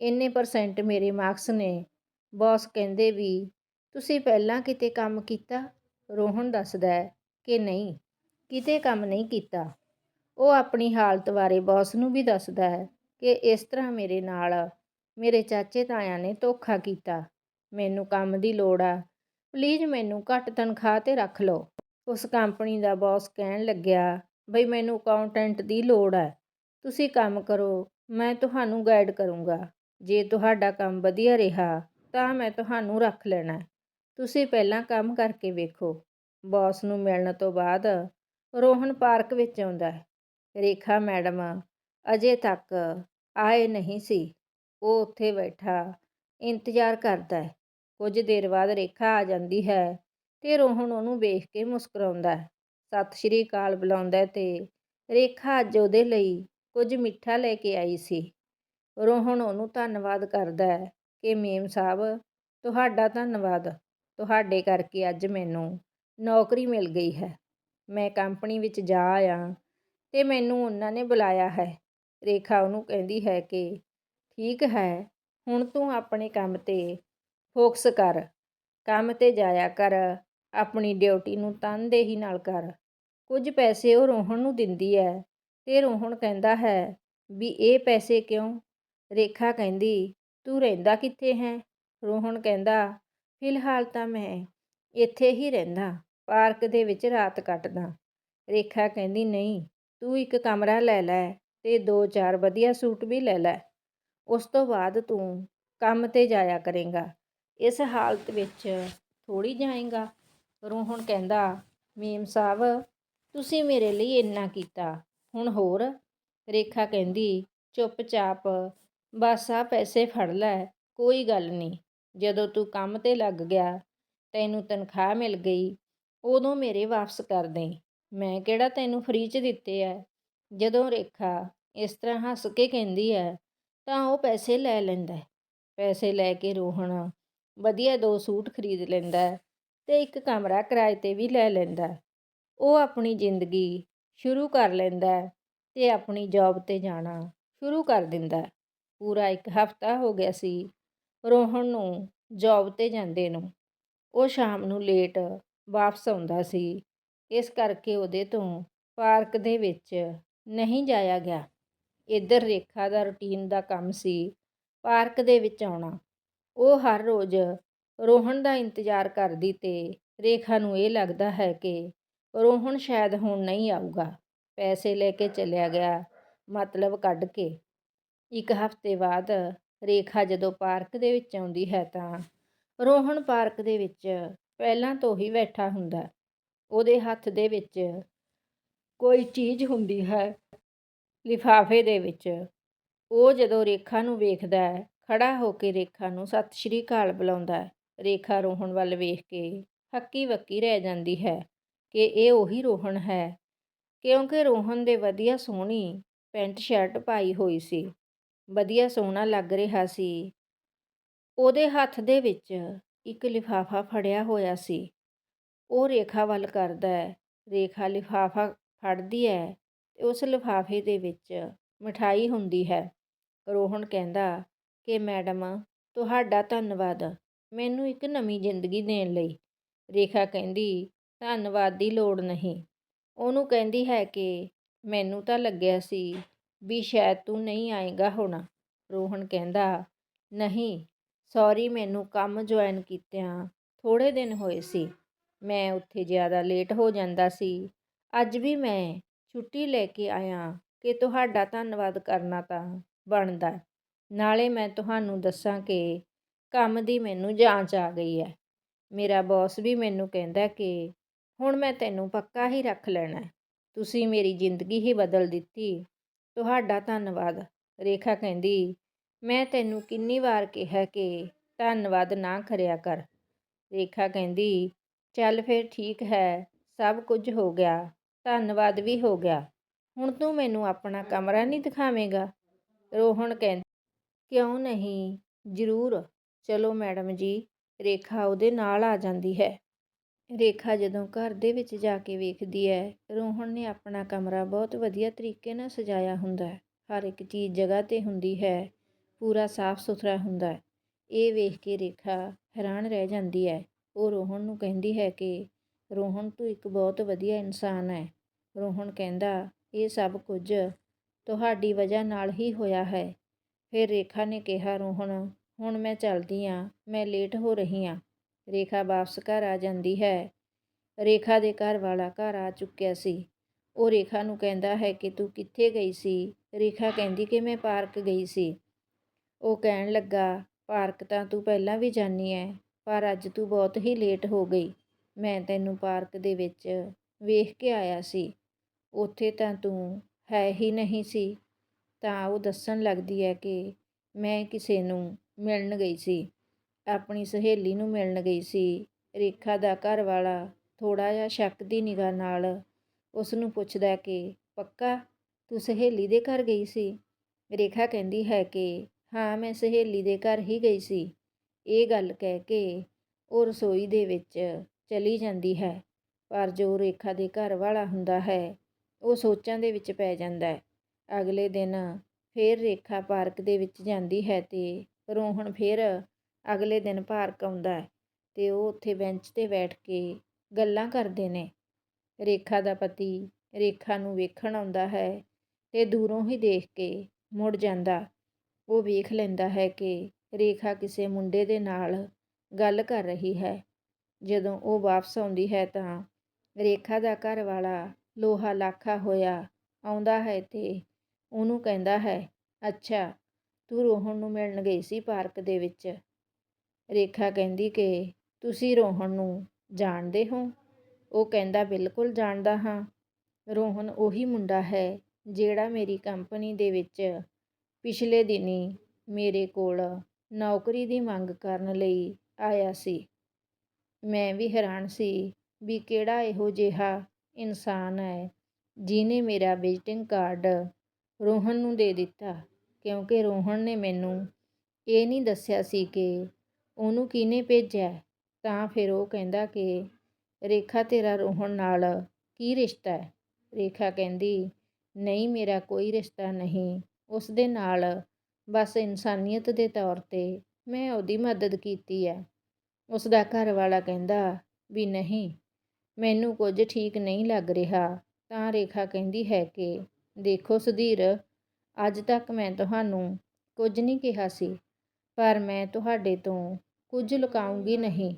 ਇੰਨੇ ਪਰਸੈਂਟ ਮੇਰੇ ਮਾਰਕਸ ਨੇ। ਬੌਸ ਕਹਿੰਦੇ ਵੀ, ਤੁਸੀਂ ਪਹਿਲਾਂ ਕਿਤੇ ਕੰਮ ਕੀਤਾ? ਰੋਹਨ ਦੱਸਦਾ ਕਿ, ਨਹੀਂ ਕਿਤੇ ਕੰਮ ਨਹੀਂ ਕੀਤਾ। ਉਹ ਆਪਣੀ ਹਾਲਤ ਬਾਰੇ ਬੌਸ ਨੂੰ ਵੀ ਦੱਸਦਾ ਹੈ ਕਿ ਇਸ ਤਰ੍ਹਾਂ ਮੇਰੇ ਨਾਲ ਮੇਰੇ ਚਾਚੇ ਤਾਇਆਂ ਨੇ ਧੋਖਾ ਕੀਤਾ। ਮੈਨੂੰ ਕੰਮ ਦੀ ਲੋੜ ਆ। ਪਲੀਜ਼ ਮੈਨੂੰ ਘੱਟ ਤਨਖਾਹ ਤੇ ਰੱਖ ਲਓ। ਉਸ ਕੰਪਨੀ ਦਾ ਬੌਸ ਕਹਿਣ ਲੱਗਿਆ, ਬਈ ਮੈਨੂੰ ਅਕਾਊਂਟੈਂਟ ਦੀ ਲੋੜ ਹੈ ਤੁਸੀਂ ਕੰਮ ਕਰੋ, ਮੈਂ ਤੁਹਾਨੂੰ ਗਾਈਡ ਕਰੂੰਗਾ। ਜੇ ਤੁਹਾਡਾ ਕੰਮ ਵਧੀਆ ਰਿਹਾ, ਤਾਂ ਮੈਂ ਤੁਹਾਨੂੰ ਰੱਖ ਲੈਣਾ। ਤੁਸੀਂ ਪਹਿਲਾਂ ਕੰਮ ਕਰਕੇ ਵੇਖੋ। ਬੌਸ ਨੂੰ ਮਿਲਣ ਤੋਂ ਬਾਅਦ ਰੋਹਨ ਪਾਰਕ ਵਿੱਚ ਆਉਂਦਾ ਹੈ। ਰੇਖਾ ਮੈਡਮ ਅਜੇ ਤੱਕ ਆਏ ਨਹੀਂ ਸੀ। ਉਹ ਉੱਥੇ ਬੈਠਾ ਇੰਤਜ਼ਾਰ ਕਰਦਾ ਹੈ। ਕੁਝ ਦੇਰ ਬਾਅਦ ਰੇਖਾ ਆ ਜਾਂਦੀ ਹੈ ਤੇ ਰੋਹਨ ਉਹਨੂੰ ਵੇਖ ਕੇ ਮੁਸਕਰਾਉਂਦਾ ਹੈ। ਸਤਿ ਸ਼੍ਰੀ ਅਕਾਲ ਬੁਲਾਉਂਦਾ ਹੈ ਤੇ ਰੇਖਾ ਅੱਜ ਉਹਦੇ ਲਈ ਕੁਝ ਮਿੱਠਾ ਲੈ ਕੇ ਆਈ ਸੀ। ਰੋਹਨ ਉਹਨੂੰ ਧੰਨਵਾਦ ਕਰਦਾ ਹੈ ਕਿ ਮੇਮ ਸਾਹਿਬ, ਤੁਹਾਡਾ ਧੰਨਵਾਦ। ਤੁਹਾਡੇ ਕਰਕੇ ਅੱਜ ਮੈਨੂੰ ਨੌਕਰੀ ਮਿਲ ਗਈ ਹੈ। ਮੈਂ ਕੰਪਨੀ ਵਿੱਚ ਜਾ ਆਇਆ ਅਤੇ ਮੈਨੂੰ ਉਹਨਾਂ ਨੇ ਬੁਲਾਇਆ ਹੈ। ਰੇਖਾ ਉਹਨੂੰ ਕਹਿੰਦੀ ਹੈ ਕਿ, ਠੀਕ ਹੈ, ਹੁਣ ਤੂੰ ਆਪਣੇ ਕੰਮ ਤੇ ਫੋਕਸ ਕਰ। ਕੰਮ ਤੇ ਜਾਇਆ ਕਰ, ਆਪਣੀ ਡਿਊਟੀ ਨੂੰ ਤਨਦੇਹੀ ਨਾਲ ਕਰ। ਕੁਝ ਪੈਸੇ ਉਹ ਰੋਹਣ ਨੂੰ ਦਿੰਦੀ ਹੈ ਤੇ ਰੋਹਣ ਕਹਿੰਦਾ ਹੈ, ਵੀ ਇਹ ਪੈਸੇ ਕਿਉਂ? ਰੇਖਾ ਕਹਿੰਦੀ, ਤੂੰ ਰਹਿੰਦਾ ਕਿੱਥੇ ਹੈ? ਰੋਹਣ ਕਹਿੰਦਾ, ਫਿਲਹਾਲ ਤਾਂ ਮੈਂ ਇੱਥੇ ਹੀ ਰਹਿੰਦਾ। ਪਾਰਕ ਦੇ ਵਿੱਚ ਰਾਤ ਕੱਟਦਾ। ਰੇਖਾ ਕਹਿੰਦੀ, ਨਹੀਂ, ਤੂੰ ਇੱਕ ਕਮਰਾ ਲੈ ਲੈ ਤੇ ਦੋ ਚਾਰ ਵਧੀਆ ਸੂਟ ਵੀ ਲੈ ਲੈ। ਉਸ ਤੋਂ ਬਾਅਦ ਤੂੰ ਕੰਮ ਤੇ ਜਾਇਆ ਕਰੇਗਾ। ਇਸ ਹਾਲਤ ਵਿੱਚ ਥੋੜੀ ਜਾਏਗਾ। ਰੋਹਨ ਕਹਿੰਦਾ, ਮੇਮ ਸਾਹਿਬ, ਤੁਸੀਂ ਮੇਰੇ ਲਈ ਇੰਨਾ ਕੀਤਾ। ਹੁਣ ਹੋਰ? ਰੇਖਾ ਕਹਿੰਦੀ, ਚੁੱਪਚਾਪ, ਬਸ ਆ ਪੈਸੇ ਫੜ ਲੈ, ਕੋਈ ਗੱਲ ਨਹੀਂ। ਜਦੋਂ ਤੂੰ ਕੰਮ ਤੇ ਲੱਗ ਗਿਆ, ਤੈਨੂੰ ਤਨਖਾਹ ਮਿਲ ਗਈ ਉਦੋਂ ਮੇਰੇ ਵਾਪਸ ਕਰ ਦੇਂ ਮੈਂ ਕਿਹੜਾ ਤੈਨੂੰ ਫ੍ਰੀ 'ਚ ਦਿੱਤੇ ਐ? ਜਦੋਂ ਰੇਖਾ ਇਸ ਤਰ੍ਹਾਂ ਹੱਸ ਕੇ ਕਹਿੰਦੀ ਹੈ ਤਾਂ ਉਹ ਪੈਸੇ ਲੈ ਲੈਂਦਾ ਪੈਸੇ ਲੈ ਕੇ ਰੋਹਣ ਵਧੀਆ ਦੋ ਸੂਟ ਖਰੀਦ ਲੈਂਦਾ ਤੇ ਇੱਕ ਕਮਰਾ ਕਿਰਾਏ ਤੇ ਵੀ ਲੈ ਲੈਂਦਾ ਉਹ ਆਪਣੀ ਜ਼ਿੰਦਗੀ ਸ਼ੁਰੂ ਕਰ ਲੈਂਦਾ ਤੇ ਆਪਣੀ ਜੌਬ ਤੇ ਜਾਣਾ ਸ਼ੁਰੂ ਕਰ ਦਿੰਦਾ ਪੂਰਾ ਇੱਕ ਹਫ਼ਤਾ ਹੋ ਗਿਆ ਸੀ ਰੋਹਨ ਨੂੰ ਜੌਬ ਤੇ ਜਾਂਦੇ ਨੂੰ। ਉਹ ਸ਼ਾਮ ਨੂੰ ਲੇਟ ਵਾਪਸ ਆਉਂਦਾ ਸੀ। ਇਸ ਕਰਕੇ ਉਹਦੇ ਤੋਂ ਪਾਰਕ ਦੇ ਵਿੱਚ ਨਹੀਂ ਜਾਇਆ ਗਿਆ। ਇੱਧਰ ਰੇਖਾ ਦਾ ਰੁਟੀਨ ਦਾ ਕੰਮ ਸੀ। ਪਾਰਕ ਦੇ ਵਿੱਚ ਆਉਣਾ। ਉਹ ਹਰ ਰੋਜ਼ ਰੋਹਣ ਦਾ ਇੰਤਜ਼ਾਰ ਕਰਦੀ ਤੇ ਰੇਖਾ ਨੂੰ ਇਹ ਲੱਗਦਾ ਹੈ ਕਿ ਰੋਹਣ ਸ਼ਾਇਦ ਹੁਣ ਨਹੀਂ ਆਊਗਾ। ਪੈਸੇ ਲੈ ਕੇ ਚਲਿਆ ਗਿਆ, ਮਤਲਬ ਕੱਢ ਕੇ। ਇੱਕ ਹਫ਼ਤੇ ਬਾਅਦ ਰੇਖਾ ਜਦੋਂ ਪਾਰਕ ਦੇ ਵਿੱਚ ਆਉਂਦੀ ਹੈ ਤਾਂ ਰੋਹਣ ਪਾਰਕ ਦੇ ਵਿੱਚ ਪਹਿਲਾਂ ਤੋਂ ਹੀ ਬੈਠਾ ਹੁੰਦਾ ਉਹਦੇ ਹੱਥ ਦੇ ਵਿੱਚ ਕੋਈ ਚੀਜ਼ ਹੁੰਦੀ ਹੈ, ਲਿਫਾਫੇ ਦੇ ਵਿੱਚ। ਉਹ ਜਦੋਂ ਰੇਖਾ ਨੂੰ ਵੇਖਦਾ ਹੈ ਖੜਾ ਹੋ ਕੇ ਰੇਖਾ ਨੂੰ ਸਤਿ ਸ਼੍ਰੀ ਅਕਾਲ ਬੁਲਾਉਂਦਾ ਹੈ। ਰੇਖਾ ਰੋਹਣ ਵੱਲ ਵੇਖ ਕੇ ਹੱਕੀ ਵੱਕੀ ਰਹਿ ਜਾਂਦੀ ਹੈ ਕਿ ਇਹ ਉਹੀ ਰੋਹਣ ਹੈ। ਕਿਉਂਕਿ ਰੋਹਨ ਦੇ ਵਧੀਆ ਸੋਹਣੀ ਪੈਂਟ ਸ਼ਰਟ ਪਾਈ ਹੋਈ ਸੀ। ਵਧੀਆ ਸੋਹਣਾ ਲੱਗ ਰਿਹਾ ਸੀ। ਉਹਦੇ ਹੱਥ ਦੇ ਵਿੱਚ ਇੱਕ ਲਿਫਾਫਾ ਫੜਿਆ ਹੋਇਆ ਸੀ। ਉਹ ਰੇਖਾ ਵੱਲ ਕਰਦਾ ਹੈ। ਰੇਖਾ ਲਿਫਾਫਾ ਫੜਦੀ ਹੈ ਤੇ ਉਸ ਲਿਫਾਫੇ ਦੇ ਵਿੱਚ ਮਠਾਈ ਹੁੰਦੀ ਹੈ। ਰੋਹਣ ਕਹਿੰਦਾ, ਕਿ ਮੈਡਮ, ਤੁਹਾਡਾ ਧੰਨਵਾਦ। ਮੈਨੂੰ ਇੱਕ ਨਵੀਂ ਜ਼ਿੰਦਗੀ ਦੇਣ ਲਈ। ਰੇਖਾ ਕਹਿੰਦੀ, ਧੰਨਵਾਦ ਦੀ ਲੋੜ ਨਹੀਂ। ਉਹਨੂੰ ਕਹਿੰਦੀ ਹੈ ਕਿ ਮੈਨੂੰ ਤਾਂ ਲੱਗਿਆ ਸੀ ਵੀ ਸ਼ਾਇਦ ਤੂੰ ਨਹੀਂ ਆਏਗਾ ਹੁਣ। ਰੋਹਣ ਕਹਿੰਦਾ, ਨਹੀਂ ਸੌਰੀ, ਮੈਨੂੰ ਕੰਮ ਜੁਆਇਨ ਕੀਤਿਆਂ ਥੋੜ੍ਹੇ ਦਿਨ ਹੋਏ ਸੀ। ਮੈਂ ਉੱਥੇ ਜ਼ਿਆਦਾ ਲੇਟ ਹੋ ਜਾਂਦਾ ਸੀ। ਅੱਜ ਵੀ ਮੈਂ ਛੁੱਟੀ ਲੈ ਕੇ ਆਇਆ ਕਿ ਤੁਹਾਡਾ ਧੰਨਵਾਦ ਕਰਨਾ ਤਾਂ ਬਣਦਾ ਨਾਲੇ ਮੈਂ ਤੁਹਾਨੂੰ ਦੱਸਾਂ ਕਿ ਕੰਮ ਦੀ ਮੈਨੂੰ ਜਾਂਚ ਆ ਗਈ ਹੈ। ਮੇਰਾ ਬੌਸ ਵੀ ਮੈਨੂੰ ਕਹਿੰਦਾ ਕਿ ਹੁਣ ਮੈਂ ਤੈਨੂੰ ਪੱਕਾ ਹੀ ਰੱਖ ਲੈਣਾ ਤੁਸੀਂ ਮੇਰੀ ਜ਼ਿੰਦਗੀ ਹੀ ਬਦਲ ਦਿੱਤੀ। ਤੁਹਾਡਾ ਧੰਨਵਾਦ। ਰੇਖਾ ਕਹਿੰਦੀ ਮੈਂ ਤੈਨੂੰ ਕਿੰਨੀ ਵਾਰ ਕਿਹਾ ਕਿ ਧੰਨਵਾਦ ਨਾ ਕਰਿਆ ਕਰ। ਰੇਖਾ ਕਹਿੰਦੀ, ਚੱਲ ਫਿਰ ਠੀਕ ਹੈ, ਸਭ ਕੁਝ ਹੋ ਗਿਆ, ਧੰਨਵਾਦ ਵੀ ਹੋ ਗਿਆ। ਹੁਣ ਤੂੰ ਮੈਨੂੰ ਆਪਣਾ ਕਮਰਾ ਨਹੀਂ ਦਿਖਾਵੇਂਗਾ? ਰੋਹਣ ਕਹਿੰਦਾ ਕਿਉਂ ਨਹੀਂ? ਜ਼ਰੂਰ। ਚਲੋ ਮੈਡਮ ਜੀ, ਰੇਖਾ ਉਹਦੇ ਨਾਲ ਆ ਜਾਂਦੀ ਹੈ। ਰੇਖਾ ਜਦੋਂ ਘਰ ਦੇ ਵਿੱਚ ਜਾ ਕੇ ਵੇਖਦੀ ਹੈ ਰੋਹਣ ਨੇ ਆਪਣਾ ਕਮਰਾ ਬਹੁਤ ਵਧੀਆ ਤਰੀਕੇ ਨਾਲ ਸਜਾਇਆ ਹੁੰਦਾ ਹੈ। ਹਰ ਇੱਕ ਚੀਜ਼ ਜਗ੍ਹਾ ਤੇ ਹੁੰਦੀ ਹੈ। ਪੂਰਾ ਸਾਫ਼ ਸੁਥਰਾ ਹੁੰਦਾ ਹੈ। ਇਹ ਵੇਖ ਕੇ ਰੇਖਾ ਹੈਰਾਨ ਰਹਿ ਜਾਂਦੀ ਹੈ। ਉਹ ਰੋਹਣ ਨੂੰ ਕਹਿੰਦੀ ਹੈ ਕਿ ਰੋਹਨ ਤੂੰ ਇੱਕ ਬਹੁਤ ਵਧੀਆ ਇਨਸਾਨ ਹੈ। ਰੋਹਣ ਕਹਿੰਦਾ, ਇਹ ਸਭ ਕੁਝ ਤੁਹਾਡੀ ਵਜ੍ਹਾ ਨਾਲ ਹੀ ਹੋਇਆ ਹੈ। ਫਿਰ ਰੇਖਾ ਨੇ ਕਿਹਾ ਰੋਹਣ ਹੁਣ ਮੈਂ ਚੱਲਦੀ ਆਂ ਮੈਂ ਲੇਟ ਹੋ ਰਹੀ ਆਂ ਰੇਖਾ ਵਾਪਸ ਘਰ ਆ ਜਾਂਦੀ ਹੈ। ਰੇਖਾ ਦੇ ਘਰ ਵਾਲਾ ਘਰ ਆ ਚੁੱਕਿਆ ਸੀ। ਉਹ ਰੇਖਾ ਨੂੰ ਕਹਿੰਦਾ ਹੈ ਕਿ ਤੂੰ ਕਿੱਥੇ ਗਈ ਸੀ? ਰੇਖਾ ਕਹਿੰਦੀ ਕਿ ਮੈਂ ਪਾਰਕ ਗਈ ਸੀ। ਉਹ ਕਹਿਣ ਲੱਗਾ, ਪਾਰਕ ਤਾਂ ਤੂੰ ਪਹਿਲਾਂ ਵੀ ਜਾਂਦੀ ਐ, ਪਰ ਅੱਜ ਤੂੰ ਬਹੁਤ ਹੀ ਲੇਟ ਹੋ ਗਈ। ਮੈਂ ਤੈਨੂੰ ਪਾਰਕ ਦੇ ਵਿੱਚ ਵੇਖ ਕੇ ਆਇਆ ਸੀ। ਉੱਥੇ ਤਾਂ ਤੂੰ ਹੈ ਹੀ ਨਹੀਂ ਸੀ। ਤਾਂ ਉਹ ਦੱਸਣ ਲੱਗਦੀ ਹੈ ਕਿ ਮੈਂ ਕਿਸੇ ਨੂੰ ਮਿਲਣ ਗਈ ਸੀ। ਆਪਣੀ ਸਹੇਲੀ ਨੂੰ ਮਿਲਣ ਗਈ ਸੀ। ਰੇਖਾ ਦਾ ਘਰ ਵਾਲਾ ਥੋੜਾ ਜਿਹਾ ਸ਼ੱਕ ਦੀ ਨਿਗਾਹ ਨਾਲ ਉਸ ਨੂੰ ਪੁੱਛਦਾ ਕਿ, ਪੱਕਾ ਤੂੰ ਸਹੇਲੀ ਦੇ ਘਰ ਗਈ ਸੀ? ਰੇਖਾ ਕਹਿੰਦੀ ਹੈ ਕਿ ਹਾਂ, ਮੈਂ ਸਹੇਲੀ ਦੇ ਘਰ ਹੀ ਗਈ ਸੀ। ਇਹ ਗੱਲ ਕਹਿ ਕੇ ਉਹ ਰਸੋਈ ਦੇ ਵਿੱਚ ਚਲੀ ਜਾਂਦੀ ਹੈ। ਪਰ ਜੋ ਰੇਖਾ ਦੇ ਘਰ ਵਾਲਾ ਹੁੰਦਾ ਹੈ, ਉਹ ਸੋਚਾਂ ਦੇ ਵਿੱਚ ਪੈ ਜਾਂਦਾ ਹੈ। ਅਗਲੇ ਦਿਨ ਫੇਰ ਰੇਖਾ ਪਾਰਕ ਦੇ ਵਿੱਚ ਜਾਂਦੀ ਹੈ ਤੇ ਰੋਹਣ ਫੇਰ ਅਗਲੇ ਦਿਨ ਪਾਰਕ ਆਉਂਦਾ ਹੈ ਤੇ ਉਹ ਉੱਥੇ ਬੈਂਚ ਤੇ ਬੈਠ ਕੇ ਗੱਲਾਂ ਕਰਦੇ ਨੇ। ਰੇਖਾ ਦਾ ਪਤੀ ਰੇਖਾ ਨੂੰ ਵੇਖਣ ਆਉਂਦਾ ਹੈ ਤੇ ਦੂਰੋਂ ਹੀ ਦੇਖ ਕੇ ਮੁੜ ਜਾਂਦਾ। ਉਹ ਵੇਖ ਲੈਂਦਾ ਹੈ ਕਿ ਰੇਖਾ ਕਿਸੇ ਮੁੰਡੇ ਦੇ ਨਾਲ ਗੱਲ ਕਰ ਰਹੀ ਹੈ। ਜਦੋਂ ਉਹ ਵਾਪਸ ਆਉਂਦੀ ਹੈ ਤਾਂ ਰੇਖਾ ਦਾ ਘਰ ਵਾਲਾ ਲੋਹਾ ਲਾਖਾ ਹੋਇਆ ਆਉਂਦਾ ਹੈ ਤੇ ਉਹਨੂੰ ਕਹਿੰਦਾ ਹੈ, ਅੱਛਾ, ਤੂੰ ਰੋਹਣ ਨੂੰ ਮਿਲਣ ਗਈ ਸੀ ਪਾਰਕ ਦੇ ਵਿੱਚ? ਰੇਖਾ ਕਹਿੰਦੀ ਕਿ, ਤੁਸੀਂ ਰੋਹਣ ਨੂੰ ਜਾਣਦੇ ਹੋ? ਉਹ ਕਹਿੰਦਾ, ਬਿਲਕੁਲ ਜਾਣਦਾ ਹਾਂ। ਰੋਹਨ ਉਹੀ ਮੁੰਡਾ ਹੈ ਜਿਹੜਾ ਮੇਰੀ ਕੰਪਨੀ ਦੇ ਵਿੱਚ ਪਿਛਲੇ ਦਿਨੀਂ ਮੇਰੇ ਕੋਲ ਨੌਕਰੀ ਦੀ ਮੰਗ ਕਰਨ ਲਈ ਆਇਆ ਸੀ। ਮੈਂ ਵੀ ਹੈਰਾਨ ਸੀ ਵੀ ਕਿਹੜਾ ਇਹੋ ਜਿਹਾ ਇਨਸਾਨ ਹੈ ਜਿਹਨੇ ਮੇਰਾ ਵਿਜ਼ਿਟਿੰਗ ਕਾਰਡ ਰੋਹਨ ਨੂੰ ਦੇ ਦਿੱਤਾ, ਕਿਉਂਕਿ ਰੋਹਨ ਨੇ ਮੈਨੂੰ ਇਹ ਨਹੀਂ ਦੱਸਿਆ ਸੀ ਕਿ ਉਹਨੂੰ ਕਿਹਨੇ ਭੇਜਿਆ ਤਾਂ ਫਿਰ ਉਹ ਕਹਿੰਦਾ ਕਿ, ਰੇਖਾ, ਤੇਰਾ ਰੋਹਣ ਨਾਲ ਕੀ ਰਿਸ਼ਤਾ ਹੈ? ਰੇਖਾ ਕਹਿੰਦੀ, ਨਹੀਂ, ਮੇਰਾ ਕੋਈ ਰਿਸ਼ਤਾ ਨਹੀਂ। ਉਸ ਦੇ ਨਾਲ ਬਸ ਇਨਸਾਨੀਅਤ ਦੇ ਤੌਰ ਤੇ ਮੈਂ ਉਹਦੀ ਮਦਦ ਕੀਤੀ ਹੈ। ਉਸ ਦਾ ਘਰ ਵਾਲਾ ਕਹਿੰਦਾ ਵੀ ਨਹੀਂ, ਮੈਨੂੰ ਕੁਝ ਠੀਕ ਨਹੀਂ ਲੱਗ ਰਿਹਾ। ਤਾਂ ਰੇਖਾ ਕਹਿੰਦੀ ਹੈ ਕਿ ਦੇਖੋ ਸੁਧੀਰ, ਅੱਜ ਤੱਕ ਮੈਂ ਤੁਹਾਨੂੰ ਕੁਝ ਨਹੀਂ ਕਿਹਾ ਸੀ, ਪਰ ਮੈਂ ਤੁਹਾਡੇ ਤੋਂ ਕੁਝ ਲੁਕਾਉਂਗੀ ਨਹੀਂ।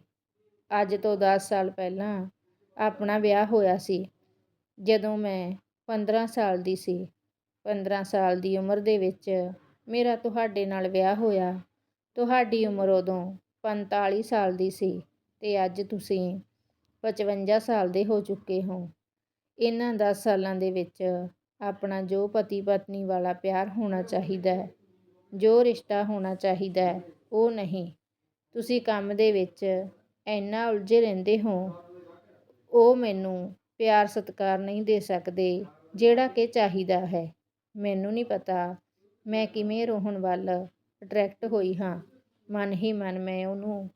ਅੱਜ ਤੋਂ 10 ਸਾਲ ਪਹਿਲਾਂ ਆਪਣਾ ਵਿਆਹ ਹੋਇਆ ਸੀ, ਜਦੋਂ ਮੈਂ 15 ਸਾਲ ਦੀ ਸੀ। 15 ਸਾਲ ਦੀ ਉਮਰ ਦੇ ਵਿੱਚ ਮੇਰਾ ਤੁਹਾਡੇ ਨਾਲ ਵਿਆਹ ਹੋਇਆ। ਤੁਹਾਡੀ ਉਮਰ ਉਦੋਂ 45 ਸਾਲ ਦੀ ਸੀ ਤੇ ਅੱਜ ਤੁਸੀਂ 55 ਸਾਲ ਦੇ ਹੋ ਚੁੱਕੇ ਹੋ। ਇਹਨਾਂ 10 ਸਾਲਾਂ ਦੇ ਵਿੱਚ ਆਪਣਾ ਜੋ ਪਤੀ ਪਤਨੀ ਵਾਲਾ ਪਿਆਰ ਹੋਣਾ ਚਾਹੀਦਾ ਹੈ, ਜੋ ਰਿਸ਼ਤਾ ਹੋਣਾ ਚਾਹੀਦਾ ਹੈ, ਉਹ ਨਹੀਂ। ਤੁਸੀਂ ਕੰਮ ਦੇ ਵਿੱਚ ਇੰਨਾ ਉਲਝੇ ਰਹਿੰਦੇ ਹੋ, ਉਹ ਮੈਨੂੰ ਪਿਆਰ ਸਤਿਕਾਰ ਨਹੀਂ ਦੇ ਸਕਦੇ ਜਿਹੜਾ ਕਿ ਚਾਹੀਦਾ ਹੈ। ਮੈਨੂੰ ਨਹੀਂ ਪਤਾ ਮੈਂ ਕਿਵੇਂ ਰੋਹਨ ਵੱਲ ਅਟਰੈਕਟ ਹੋਈ ਹਾਂ। ਮਨ ਹੀ ਮਨ ਮੈਂ ਉਹਨੂੰ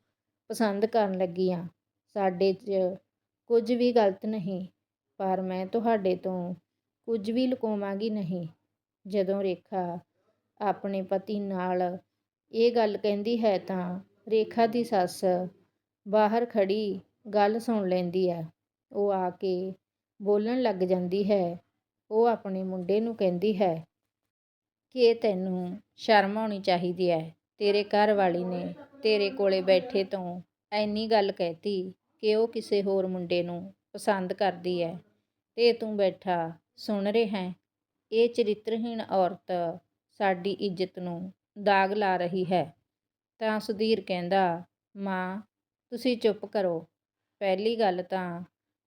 ਪਸੰਦ ਕਰਨ ਲੱਗੀ ਹਾਂ। ਸਾਡੇ 'ਚ ਕੁਝ ਵੀ ਗਲਤ ਨਹੀਂ, ਪਰ ਮੈਂ ਤੁਹਾਡੇ ਤੋਂ ਕੁਝ ਵੀ ਲੁਕਾਵਾਂਗੀ ਨਹੀਂ। ਜਦੋਂ ਰੇਖਾ ਆਪਣੇ ਪਤੀ ਨਾਲ ਇਹ ਗੱਲ ਕਹਿੰਦੀ ਹੈ ਤਾਂ ਰੇਖਾ ਦੀ ਸੱਸ ਬਾਹਰ ਖੜੀ ਗੱਲ ਸੁਣ ਲੈਂਦੀ ਹੈ। ਉਹ ਆ ਕੇ ਬੋਲਣ ਲੱਗ ਜਾਂਦੀ ਹੈ ਉਹ ਆਪਣੇ ਮੁੰਡੇ ਨੂੰ ਕਹਿੰਦੀ ਹੈ ਕਿ ਤੈਨੂੰ ਸ਼ਰਮ ਆਉਣੀ ਚਾਹੀਦੀ ਹੈ। ਤੇਰੇ ਘਰ ਵਾਲੀ ਨੇ ਤੇਰੇ ਕੋਲੇ ਬੈਠੇ ਤੋਂ ਐਨੀ ਗੱਲ ਕਹਿਤੀ ਕਿ ਉਹ ਕਿਸੇ ਹੋਰ ਮੁੰਡੇ ਨੂੰ ਪਸੰਦ ਕਰਦੀ ਹੈ। ਤੇ ਤੂੰ ਬੈਠਾ, ਸੁਣ ਰਿਹਾ ਹੈ, ਇਹ ਚਰਿੱਤਰਹੀਣ ਔਰਤ ਸਾਡੀ ਇੱਜ਼ਤ ਨੂੰ ਦਾਗ ਲਾ ਰਹੀ ਹੈ। ਤਾਂ ਸੁਧੀਰ ਕਹਿੰਦਾ, ਮਾਂ, ਤੁਸੀਂ ਚੁੱਪ ਕਰੋ। ਪਹਿਲੀ ਗੱਲ ਤਾਂ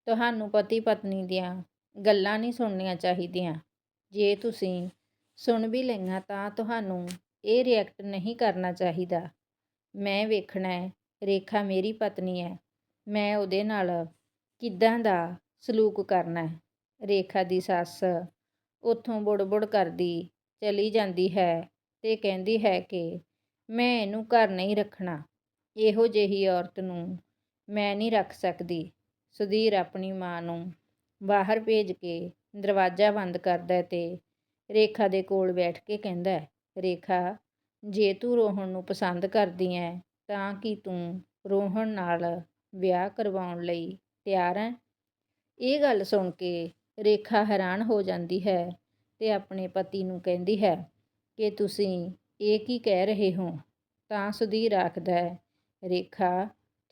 ਤੁਹਾਨੂੰ ਪਤੀ ਪਤਨੀ ਦੀਆਂ ਗੱਲਾਂ ਨਹੀਂ ਸੁਣਨੀਆਂ ਚਾਹੀਦੀਆਂ। ਜੇ ਤੁਸੀਂ ਸੁਣ ਵੀ ਲਈਆਂ ਤਾਂ ਤੁਹਾਨੂੰ ਇਹ ਰਿਐਕਟ ਨਹੀਂ ਕਰਨਾ ਚਾਹੀਦਾ। ਮੈਂ ਵੇਖਣਾ ਹੈ, ਰੇਖਾ ਮੇਰੀ ਪਤਨੀ ਹੈ। ਮੈਂ ਉਹਦੇ ਨਾਲ ਕਿੱਦਾਂ ਦਾ ਸਲੂਕ ਕਰਨਾ ਹੈ? ਰੇਖਾ ਦੀ ਸੱਸ ਉੱਥੋਂ ਬੁੜਬੁੜ ਕਰਦੀ ਚਲੀ ਜਾਂਦੀ ਹੈ ਤੇ ਕਹਿੰਦੀ ਹੈ ਕਿ ਮੈਂ ਇਹਨੂੰ ਘਰ ਨਹੀਂ ਰੱਖਣਾ। ਇਹੋ ਜਿਹੀ ਔਰਤ ਨੂੰ ਮੈਂ ਨਹੀਂ ਰੱਖ ਸਕਦੀ। ਸੁਧੀਰ ਆਪਣੀ ਮਾਂ ਨੂੰ ਬਾਹਰ ਭੇਜ ਕੇ ਦਰਵਾਜ਼ਾ ਬੰਦ ਕਰਦਾ ਤੇ ਰੇਖਾ ਦੇ ਕੋਲ ਬੈਠ ਕੇ ਕਹਿੰਦਾ ਰੇਖਾ, ਜੇ ਤੂੰ ਰੋਹਣ ਨੂੰ ਪਸੰਦ ਕਰਦੀ ਐ ਤਾਂ ਕੀ ਤੂੰ ਰੋਹਣ ਨਾਲ ਵਿਆਹ ਕਰਵਾਉਣ ਲਈ ਤਿਆਰ ਹੈ? ਇਹ ਗੱਲ ਸੁਣ ਕੇ ਰੇਖਾ ਹੈਰਾਨ ਹੋ ਜਾਂਦੀ ਹੈ ਤੇ ਆਪਣੇ ਪਤੀ ਨੂੰ ਕਹਿੰਦੀ ਹੈ, ਕਿ ਤੁਸੀਂ ਇਹ ਕੀ ਕਹਿ ਰਹੇ ਹੋ? ਤਾਂ ਸੁਧੀਰ ਆਖਦਾ ਹੈ, ਰੇਖਾ,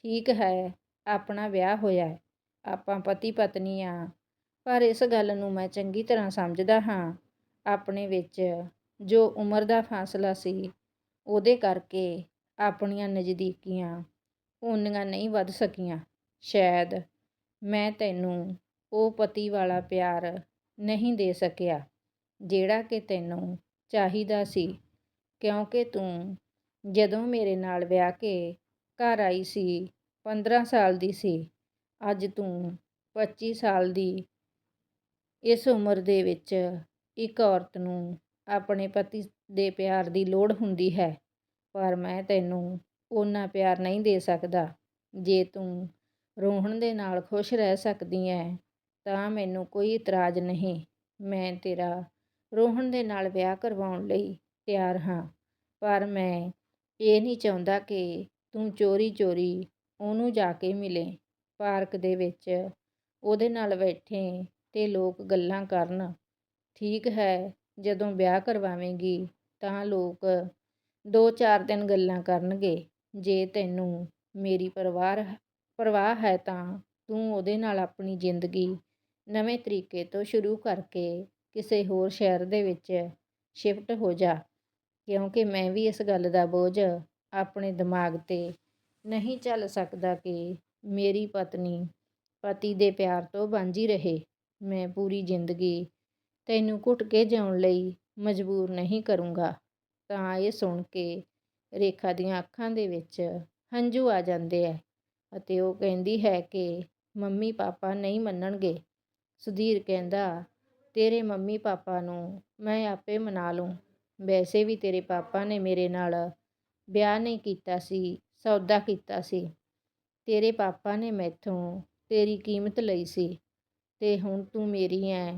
ਠੀਕ ਹੈ, ਆਪਣਾ ਵਿਆਹ ਹੋਇਆ ਆਪਾਂ ਪਤੀ ਪਤਨੀ ਆ, ਪਰ ਇਸ ਗੱਲ ਨੂੰ ਮੈਂ ਚੰਗੀ ਤਰ੍ਹਾਂ ਸਮਝਦਾ ਹਾਂ। ਆਪਣੇ ਵਿੱਚ ਜੋ ਉਮਰ ਦਾ ਫਾਸਲਾ ਸੀ, ਉਹਦੇ ਕਰਕੇ ਆਪਣੀਆਂ ਨਜ਼ਦੀਕੀਆਂ ਓਨੀਆਂ ਨਹੀਂ ਵੱਧ ਸਕੀਆਂ। ਸ਼ਾਇਦ ਮੈਂ ਤੈਨੂੰ ਉਹ ਪਤੀ ਵਾਲਾ ਪਿਆਰ ਨਹੀਂ ਦੇ ਸਕਿਆ, ਜਿਹੜਾ ਕਿ ਤੈਨੂੰ ਚਾਹੀਦਾ ਸੀ, ਕਿਉਂਕਿ ਤੂੰ ਜਦੋਂ ਮੇਰੇ ਨਾਲ ਵਿਆਹ ਕੇ ਘਰ ਆਈ ਸੀ 15 ਸਾਲ ਦੀ ਸੀ ਅੱਜ ਤੂੰ 25 ਸਾਲ ਦੀ। ਇਸ ਉਮਰ ਦੇ ਵਿੱਚ ਇੱਕ ਔਰਤ ਨੂੰ ਆਪਣੇ ਪਤੀ ਦੇ ਪਿਆਰ ਦੀ ਲੋੜ ਹੁੰਦੀ ਹੈ, ਪਰ ਮੈਂ ਤੈਨੂੰ ਓਨਾ ਪਿਆਰ ਨਹੀਂ ਦੇ ਸਕਦਾ। ਜੇ ਤੂੰ ਰੋਹਣ ਦੇ ਨਾਲ ਖੁਸ਼ ਰਹਿ ਸਕਦੀ ਐ, ਤਾਂ ਮੈਨੂੰ ਕੋਈ ਇਤਰਾਜ਼ ਨਹੀਂ। ਮੈਂ ਤੇਰਾ ਰੋਹਣ ਦੇ ਨਾਲ ਵਿਆਹ ਕਰਵਾਉਣ ਲਈ ਤਿਆਰ ਹਾਂ, ਪਰ ਮੈਂ ਇਹ ਨਹੀਂ ਚਾਹੁੰਦਾ ਕਿ ਤੂੰ ਚੋਰੀ ਚੋਰੀ ਉਹਨੂੰ ਜਾ ਕੇ ਮਿਲੇ। ਪਾਰਕ ਦੇ ਵਿੱਚ ਉਹਦੇ ਨਾਲ ਬੈਠੇ ਅਤੇ ਲੋਕ ਗੱਲਾਂ ਕਰਨ। ਠੀਕ ਹੈ, ਜਦੋਂ ਵਿਆਹ ਕਰਵਾਵੇਂਗੀ ਤਾਂ ਲੋਕ 2-4 ਦਿਨ ਗੱਲਾਂ ਕਰਨਗੇ। ਜੇ ਤੈਨੂੰ ਮੇਰੀ ਪਰਿਵਾਰ ਪਰਵਾਹ ਹੈ ਤਾਂ ਤੂੰ ਉਹਦੇ ਨਾਲ ਆਪਣੀ ਜ਼ਿੰਦਗੀ ਨਵੇਂ ਤਰੀਕੇ ਤੋਂ ਸ਼ੁਰੂ ਕਰਕੇ ਕਿਸੇ ਹੋਰ ਸ਼ਹਿਰ ਦੇ ਵਿੱਚ ਸ਼ਿਫਟ ਹੋ ਜਾ। ਕਿਉਂਕਿ ਮੈਂ ਵੀ ਇਸ ਗੱਲ ਦਾ ਬੋਝ ਆਪਣੇ ਦਿਮਾਗ ਤੇ ਨਹੀਂ ਝੱਲ ਸਕਦਾ ਕਿ ਮੇਰੀ ਪਤਨੀ ਪਤੀ ਦੇ ਪਿਆਰ ਤੋਂ ਵਾਂਝੀ ਰਹੇ। ਮੈਂ ਪੂਰੀ ਜ਼ਿੰਦਗੀ ਤੈਨੂੰ ਘੁੱਟ ਕੇ ਜਿਉਣ ਲਈ ਮਜਬੂਰ ਨਹੀਂ ਕਰੂੰਗਾ। ਤਾਂ ਇਹ ਸੁਣ ਕੇ ਰੇਖਾ ਦੀਆਂ ਅੱਖਾਂ ਦੇ ਵਿੱਚ ਹੰਝੂ ਆ ਜਾਂਦੇ ਐ ਅਤੇ ਉਹ ਕਹਿੰਦੀ ਹੈ ਕਿ ਮੰਮੀ ਪਾਪਾ ਨਹੀਂ ਮੰਨਣਗੇ। ਸੁਧੀਰ ਕਹਿੰਦਾ, ਤੇਰੇ ਮੰਮੀ ਪਾਪਾ ਨੂੰ ਮੈਂ ਆਪੇ ਮਨਾ ਲੂੰ। ਵੈਸੇ ਵੀ ਤੇਰੇ ਪਾਪਾ ਨੇ ਮੇਰੇ ਨਾਲ ਵਿਆਹ ਨਹੀਂ ਕੀਤਾ ਸੀ, ਸੌਦਾ ਕੀਤਾ ਸੀ। ਤੇਰੇ ਪਾਪਾ ਨੇ ਮੈਥੋਂ ਤੇਰੀ ਕੀਮਤ ਲਈ ਸੀ ਤੇ ਹੁਣ ਤੂੰ ਮੇਰੀ ਐ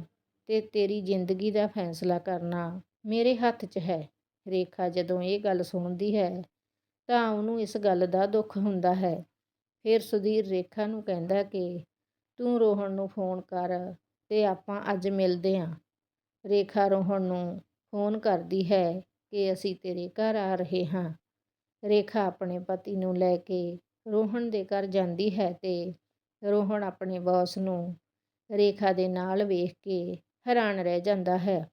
ਤੇ ਤੇਰੀ ਜ਼ਿੰਦਗੀ ਦਾ ਫੈਸਲਾ ਕਰਨਾ ਮੇਰੇ ਹੱਥ 'ਚ ਹੈ। ਰੇਖਾ ਜਦੋਂ ਇਹ ਗੱਲ ਸੁਣਦੀ ਹੈ ਤਾਂ ਉਹਨੂੰ ਇਸ ਗੱਲ ਦਾ ਦੁੱਖ ਹੁੰਦਾ ਹੈ। ਫਿਰ ਸੁਧੀਰ ਰੇਖਾ ਨੂੰ ਕਹਿੰਦਾ ਕਿ ਤੂੰ ਰੋਹਣ ਨੂੰ ਫੋਨ ਕਰ ਤੇ ਆਪਾਂ ਅੱਜ ਮਿਲਦੇ ਆਂ। ਰੇਖਾ ਰੋਹਣ ਨੂੰ ਫੋਨ ਕਰਦੀ ਹੈ ਕਿ ਅਸੀਂ ਤੇਰੇ ਘਰ ਆ ਰਹੇ ਹਾਂ। ਰੇਖਾ ਆਪਣੇ ਪਤੀ ਨੂੰ ਲੈ ਕੇ ਰੋਹਣ ਦੇ ਘਰ ਜਾਂਦੀ ਹੈ ਤੇ ਰੋਹਣ ਆਪਣੇ ਬੌਸ ਨੂੰ ਰੇਖਾ ਦੇ ਨਾਲ ਵੇਖ ਕੇ ਹੈਰਾਨ ਰਹਿ ਜਾਂਦਾ ਹੈ।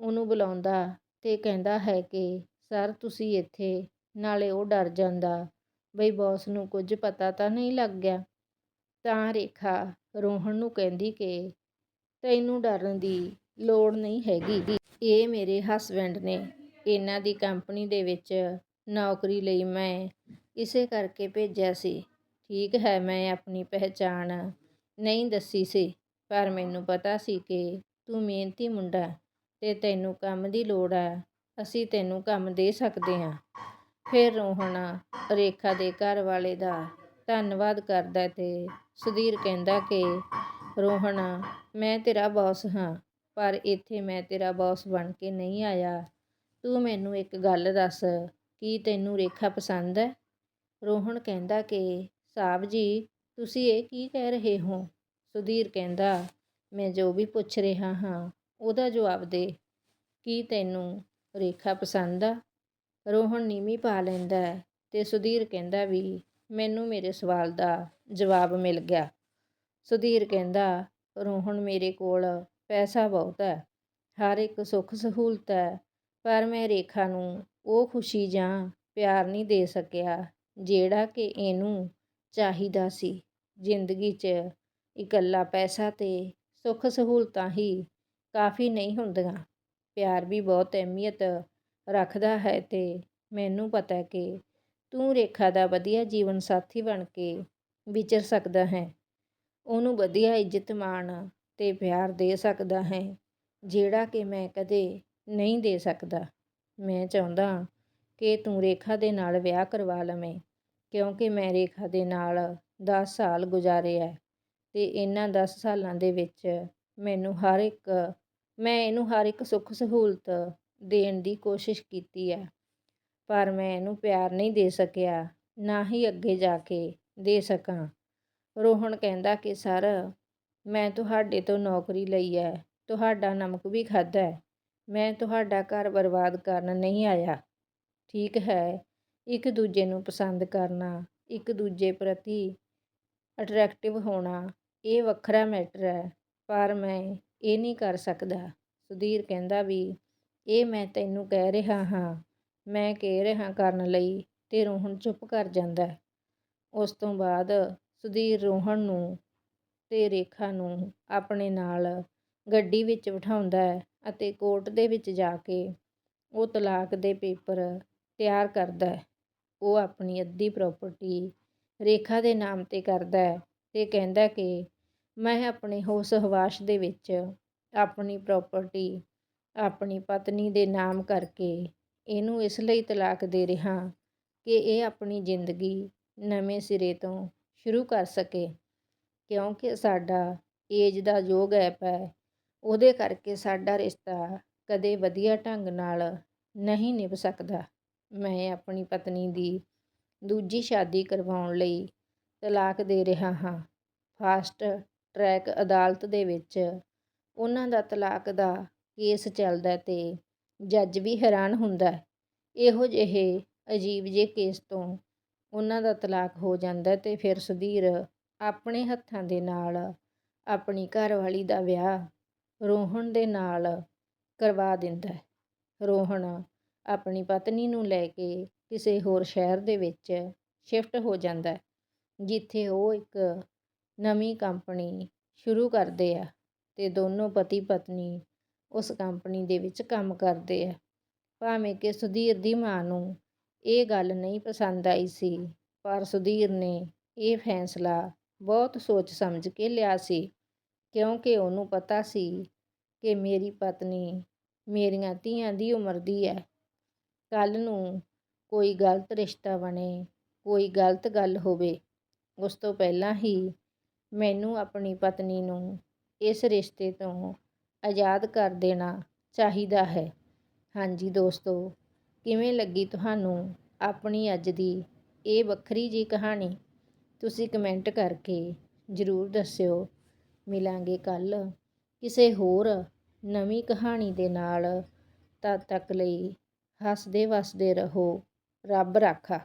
ਉਹਨੂੰ ਬੁਲਾਉਂਦਾ ਤੇ ਕਹਿੰਦਾ ਹੈ ਕਿ, ਸਰ, ਤੁਸੀਂ ਇੱਥੇ ਨਾਲੇ ਉਹ ਡਰ ਜਾਂਦਾ। ਬਈ ਬੌਸ ਨੂੰ ਕੁਝ ਪਤਾ ਤਾਂ ਨਹੀਂ ਲੱਗ ਗਿਆ। ਤਾਂ ਰੇਖਾ ਰੋਹਣ ਨੂੰ ਕਹਿੰਦੀ ਕਿ, ਤੈਨੂੰ ਡਰਨ ਦੀ ਲੋੜ ਨਹੀਂ ਹੈਗੀ। ਇਹ ਮੇਰੇ ਹਸਬੈਂਡ ਨੇ ਇਹਨਾਂ ਦੀ ਕੰਪਨੀ ਦੇ ਵਿੱਚ ਨੌਕਰੀ ਲਈ ਮੈਂ ਇਸੇ ਕਰਕੇ ਭੇਜਿਆ ਸੀ। ਠੀਕ ਹੈ, ਮੈਂ ਆਪਣੀ ਪਹਿਚਾਣ ਨਹੀਂ ਦੱਸੀ ਸੀ, ਪਰ ਮੈਨੂੰ ਪਤਾ ਸੀ ਕਿ ਤੂੰ ਮਿਹਨਤੀ ਮੁੰਡਾ ਤੇ ਤੈਨੂੰ ਕੰਮ ਦੀ ਲੋੜ ਹੈ, ਅਸੀਂ ਤੈਨੂੰ ਕੰਮ ਦੇ ਸਕਦੇ ਹਾਂ। ਫਿਰ ਰੋਹਣ ਰੇਖਾ ਦੇ ਘਰ ਵਾਲੇ ਦਾ ਧੰਨਵਾਦ ਕਰਦਾ ਤੇ ਸੁਧੀਰ ਕਹਿੰਦਾ ਕਿ ਰੋਹਣ ਮੈਂ ਤੇਰਾ ਬੌਸ ਹਾਂ, ਪਰ ਇੱਥੇ ਮੈਂ ਤੇਰਾ ਬੌਸ ਬਣ ਕੇ ਨਹੀਂ ਆਇਆ। ਤੂੰ ਮੈਨੂੰ ਇੱਕ ਗੱਲ ਦੱਸ, ਕੀ ਤੈਨੂੰ ਰੇਖਾ ਪਸੰਦ ਹੈ? ਰੋਹਣ ਕਹਿੰਦਾ ਕਿ ਸਾਹਿਬ ਜੀ, ਤੁਸੀਂ ਇਹ ਕੀ ਕਹਿ ਰਹੇ ਹੋ? ਸੁਧੀਰ ਕਹਿੰਦਾ, ਮੈਂ ਜੋ ਵੀ ਪੁੱਛ ਰਿਹਾ ਹਾਂ, ਉਹਦਾ ਜਵਾਬ ਦੇ। ਕੀ ਤੈਨੂੰ ਰੇਖਾ ਪਸੰਦ ਆ? ਰੋਹਣ ਨੀਵੀਂ ਪਾ ਲੈਂਦਾ ਤੇ ਸੁਧੀਰ ਕਹਿੰਦਾ ਵੀ, ਮੈਨੂੰ ਮੇਰੇ ਸਵਾਲ ਦਾ ਜਵਾਬ ਮਿਲ ਗਿਆ। ਸੁਧੀਰ ਕਹਿੰਦਾ ਰੋਹਣ ਮੇਰੇ ਕੋਲ ਪੈਸਾ ਬਹੁਤ ਹੈ, ਹਰ ਇੱਕ ਸੁੱਖ ਸਹੂਲਤ ਹੈ, ਪਰ ਮੈਂ ਰੇਖਾ ਨੂੰ ਉਹ ਖੁਸ਼ੀ ਜਾਂ ਪਿਆਰ ਨਹੀਂ ਦੇ ਸਕਿਆ ਜਿਹੜਾ ਕਿ ਇਹਨੂੰ ਚਾਹੀਦਾ ਸੀ। ਜ਼ਿੰਦਗੀ 'ਚ ਇਕੱਲਾ ਪੈਸਾ ਅਤੇ ਸੁੱਖ ਸਹੂਲਤਾਂ ਹੀ ਕਾਫੀ ਨਹੀਂ ਹੁੰਦੀਆਂ। ਪਿਆਰ ਵੀ ਬਹੁਤ ਅਹਿਮੀਅਤ ਰੱਖਦਾ ਹੈ ਅਤੇ ਮੈਨੂੰ ਪਤਾ ਕਿ ਤੂੰ ਰੇਖਾ ਦਾ ਵਧੀਆ ਜੀਵਨ ਸਾਥੀ ਬਣ ਕੇ ਵਿਚਰ ਸਕਦਾ ਹੈ। ਉਹਨੂੰ ਵਧੀਆ ਇੱਜ਼ਤ ਮਾਣ ਅਤੇ ਪਿਆਰ ਦੇ ਸਕਦਾ ਹੈ, ਜਿਹੜਾ ਕਿ ਮੈਂ ਕਦੇ ਨਹੀਂ ਦੇ ਸਕਦਾ। ਮੈਂ ਚਾਹੁੰਦਾ ਕਿ ਤੂੰ ਰੇਖਾ ਦੇ ਨਾਲ ਵਿਆਹ ਕਰਵਾ ਲਵੇਂ, ਕਿਉਂਕਿ ਮੈਂ ਰੇਖਾ ਦੇ ਨਾਲ 10 ਸਾਲ ਗੁਜ਼ਾਰੇ ਹੈ ਤੇ ਇਹਨਾਂ 10 ਸਾਲਾਂ ਦੇ ਵਿੱਚ ਮੈਨੂੰ ਹਰ ਇੱਕ, ਮੈਂ ਇਹਨੂੰ ਹਰ ਇੱਕ ਸੁੱਖ ਸਹੂਲਤ ਦੇਣ ਦੀ ਕੋਸ਼ਿਸ਼ ਕੀਤੀ ਹੈ ਪਰ ਮੈਂ ਇਹਨੂੰ ਪਿਆਰ ਨਹੀਂ ਦੇ ਸਕਿਆ, ਨਾ ਹੀ ਅੱਗੇ ਜਾ ਕੇ ਦੇ ਸਕਾਂ। ਰੋਹਣ ਕਹਿੰਦਾ ਕਿ, ਸਰ, ਮੈਂ ਤੁਹਾਡੇ ਤੋਂ ਨੌਕਰੀ ਲਈ ਹੈ ਤੁਹਾਡਾ ਨਮਕ ਵੀ ਖਾਧਾ ਹੈ ਮੈਂ ਤੁਹਾਡਾ ਘਰ ਬਰਬਾਦ ਕਰਨ ਨਹੀਂ ਆਇਆ। ਠੀਕ ਹੈ। ਇੱਕ ਦੂਜੇ ਨੂੰ ਪਸੰਦ ਕਰਨਾ, ਇੱਕ ਦੂਜੇ ਪ੍ਰਤੀ ਅਟਰੈਕਟਿਵ ਹੋਣਾ, ਇਹ ਵੱਖਰਾ ਮੈਟਰ ਹੈ, ਪਰ ਮੈਂ ਇਹ ਨਹੀਂ ਕਰ ਸਕਦਾ। ਸੁਧੀਰ ਕਹਿੰਦਾ ਵੀ, ਇਹ ਮੈਂ ਤੈਨੂੰ ਕਹਿ ਰਿਹਾ ਹਾਂ, ਮੈਂ ਕਹਿ ਰਿਹਾ ਕਰਨ ਲਈ ਤੇ ਰੋਹਣ ਚੁੱਪ ਕਰ ਜਾਂਦਾ ਉਸ ਤੋਂ ਬਾਅਦ ਸੁਧੀਰ ਰੋਹਣ ਨੂੰ ਤੇ ਰੇਖਾ ਨੂੰ ਆਪਣੇ ਨਾਲ ਗੱਡੀ ਵਿੱਚ ਬਿਠਾਉਂਦਾ ਹੈ ਅਤੇ ਕੋਰਟ ਦੇ ਵਿੱਚ ਜਾ ਕੇ ਉਹ ਤਲਾਕ ਦੇ ਪੇਪਰ ਤਿਆਰ ਕਰਦਾ ਹੈ। ਉਹ ਆਪਣੀ ਅੱਧੀ ਪ੍ਰਾਪਰਟੀ ਰੇਖਾ ਦੇ ਨਾਮ ਤੇ ਕਰਦਾ ਹੈ ਤੇ ਕਹਿੰਦਾ ਕਿ ਮੈਂ ਆਪਣੇ ਹੋਸ਼ ਹਵਾਸ ਦੇ ਵਿੱਚ ਆਪਣੀ ਪ੍ਰਾਪਰਟੀ ਆਪਣੀ ਪਤਨੀ ਦੇ ਨਾਮ ਕਰਕੇ ਇਹਨੂੰ ਇਸ ਲਈ ਤਲਾਕ ਦੇ ਰਿਹਾ ਕਿ ਇਹ ਆਪਣੀ ਜ਼ਿੰਦਗੀ ਨਵੇਂ ਸਿਰੇ ਤੋਂ ਸ਼ੁਰੂ ਕਰ ਸਕੇ। ਕਿਉਂਕਿ ਸਾਡਾ ਏਜ ਦਾ ਜੋ ਗੈਪ ਹੈ, ਉਹਦੇ ਕਰਕੇ ਸਾਡਾ ਰਿਸ਼ਤਾ ਕਦੇ ਵਧੀਆ ਢੰਗ ਨਾਲ ਨਹੀਂ ਨਿਭ ਸਕਦਾ। ਮੈਂ ਆਪਣੀ ਪਤਨੀ ਦੀ ਦੂਜੀ ਸ਼ਾਦੀ ਕਰਵਾਉਣ ਲਈ ਤਲਾਕ ਦੇ ਰਿਹਾ ਹਾਂ। ਫਾਸਟ ਟਰੈਕ ਅਦਾਲਤ ਦੇ ਵਿੱਚ ਉਹਨਾਂ ਦਾ ਤਲਾਕ ਦਾ ਕੇਸ ਚੱਲਦਾ ਅਤੇ ਜੱਜ ਵੀ ਹੈਰਾਨ ਹੁੰਦਾ ਇਹੋ ਜਿਹੇ ਅਜੀਬ ਜਿਹੇ ਕੇਸ ਤੋਂ ਉਹਨਾਂ ਦਾ ਤਲਾਕ ਹੋ ਜਾਂਦਾ ਅਤੇ ਫਿਰ ਸੁਧੀਰ ਆਪਣੇ ਹੱਥਾਂ ਦੇ ਨਾਲ ਆਪਣੀ ਘਰਵਾਲੀ ਦਾ ਵਿਆਹ ਰੋਹਣ ਦੇ ਨਾਲ ਕਰਵਾ ਦਿੰਦਾ ਰੋਹਣ ਆਪਣੀ ਪਤਨੀ ਨੂੰ ਲੈ ਕੇ ਕਿਸੇ ਹੋਰ ਸ਼ਹਿਰ ਦੇ ਵਿੱਚ ਸ਼ਿਫਟ ਹੋ ਜਾਂਦਾ ਜਿੱਥੇ ਉਹ ਇੱਕ ਨਵੀਂ ਕੰਪਨੀ ਸ਼ੁਰੂ ਕਰਦੇ ਆ ਅਤੇ ਦੋਨੋਂ ਪਤੀ ਪਤਨੀ ਉਸ ਕੰਪਨੀ ਦੇ ਵਿੱਚ ਕੰਮ ਕਰਦੇ ਆ। ਭਾਵੇਂ ਕਿ ਸੁਧੀਰ ਦੀ ਮਾਂ ਨੂੰ ਇਹ ਗੱਲ ਨਹੀਂ ਪਸੰਦ ਆਈ ਸੀ, ਪਰ ਸੁਧੀਰ ਨੇ ਇਹ ਫੈਸਲਾ ਬਹੁਤ ਸੋਚ ਸਮਝ ਕੇ ਲਿਆ ਸੀ, ਕਿਉਂਕਿ ਉਹਨੂੰ ਪਤਾ ਸੀ ਕਿ ਮੇਰੀ ਪਤਨੀ ਮੇਰੀਆਂ ਧੀਆਂ ਦੀ ਉਮਰ ਦੀ ਹੈ ਕੱਲ ਨੂੰ ਕੋਈ ਗਲਤ ਰਿਸ਼ਤਾ ਬਣੇ, ਕੋਈ ਗਲਤ ਗੱਲ ਹੋਵੇ, ਉਸ ਤੋਂ ਪਹਿਲਾਂ ਹੀ ਮੈਨੂੰ ਆਪਣੀ ਪਤਨੀ ਨੂੰ ਇਸ ਰਿਸ਼ਤੇ ਤੋਂ ਆਜ਼ਾਦ ਕਰ ਦੇਣਾ ਚਾਹੀਦਾ ਹੈ। ਹਾਂਜੀ ਦੋਸਤੋ, ਕਿਵੇਂ ਲੱਗੀ ਤੁਹਾਨੂੰ ਆਪਣੀ ਅੱਜ ਦੀ ਇਹ ਵੱਖਰੀ ਜੀ ਕਹਾਣੀ? ਤੁਸੀਂ ਕਮੈਂਟ ਕਰਕੇ ਜ਼ਰੂਰ ਦੱਸਿਓ। ਮਿਲਾਂਗੇ ਕੱਲ ਕਿਸੇ ਹੋਰ ਨਵੀਂ ਕਹਾਣੀ ਦੇ ਨਾਲ। ਤਦ ਤੱਕ ਲਈ ਹੱਸਦੇ ਵੱਸਦੇ ਰਹੋ ਰੱਬ ਰਾਖਾ।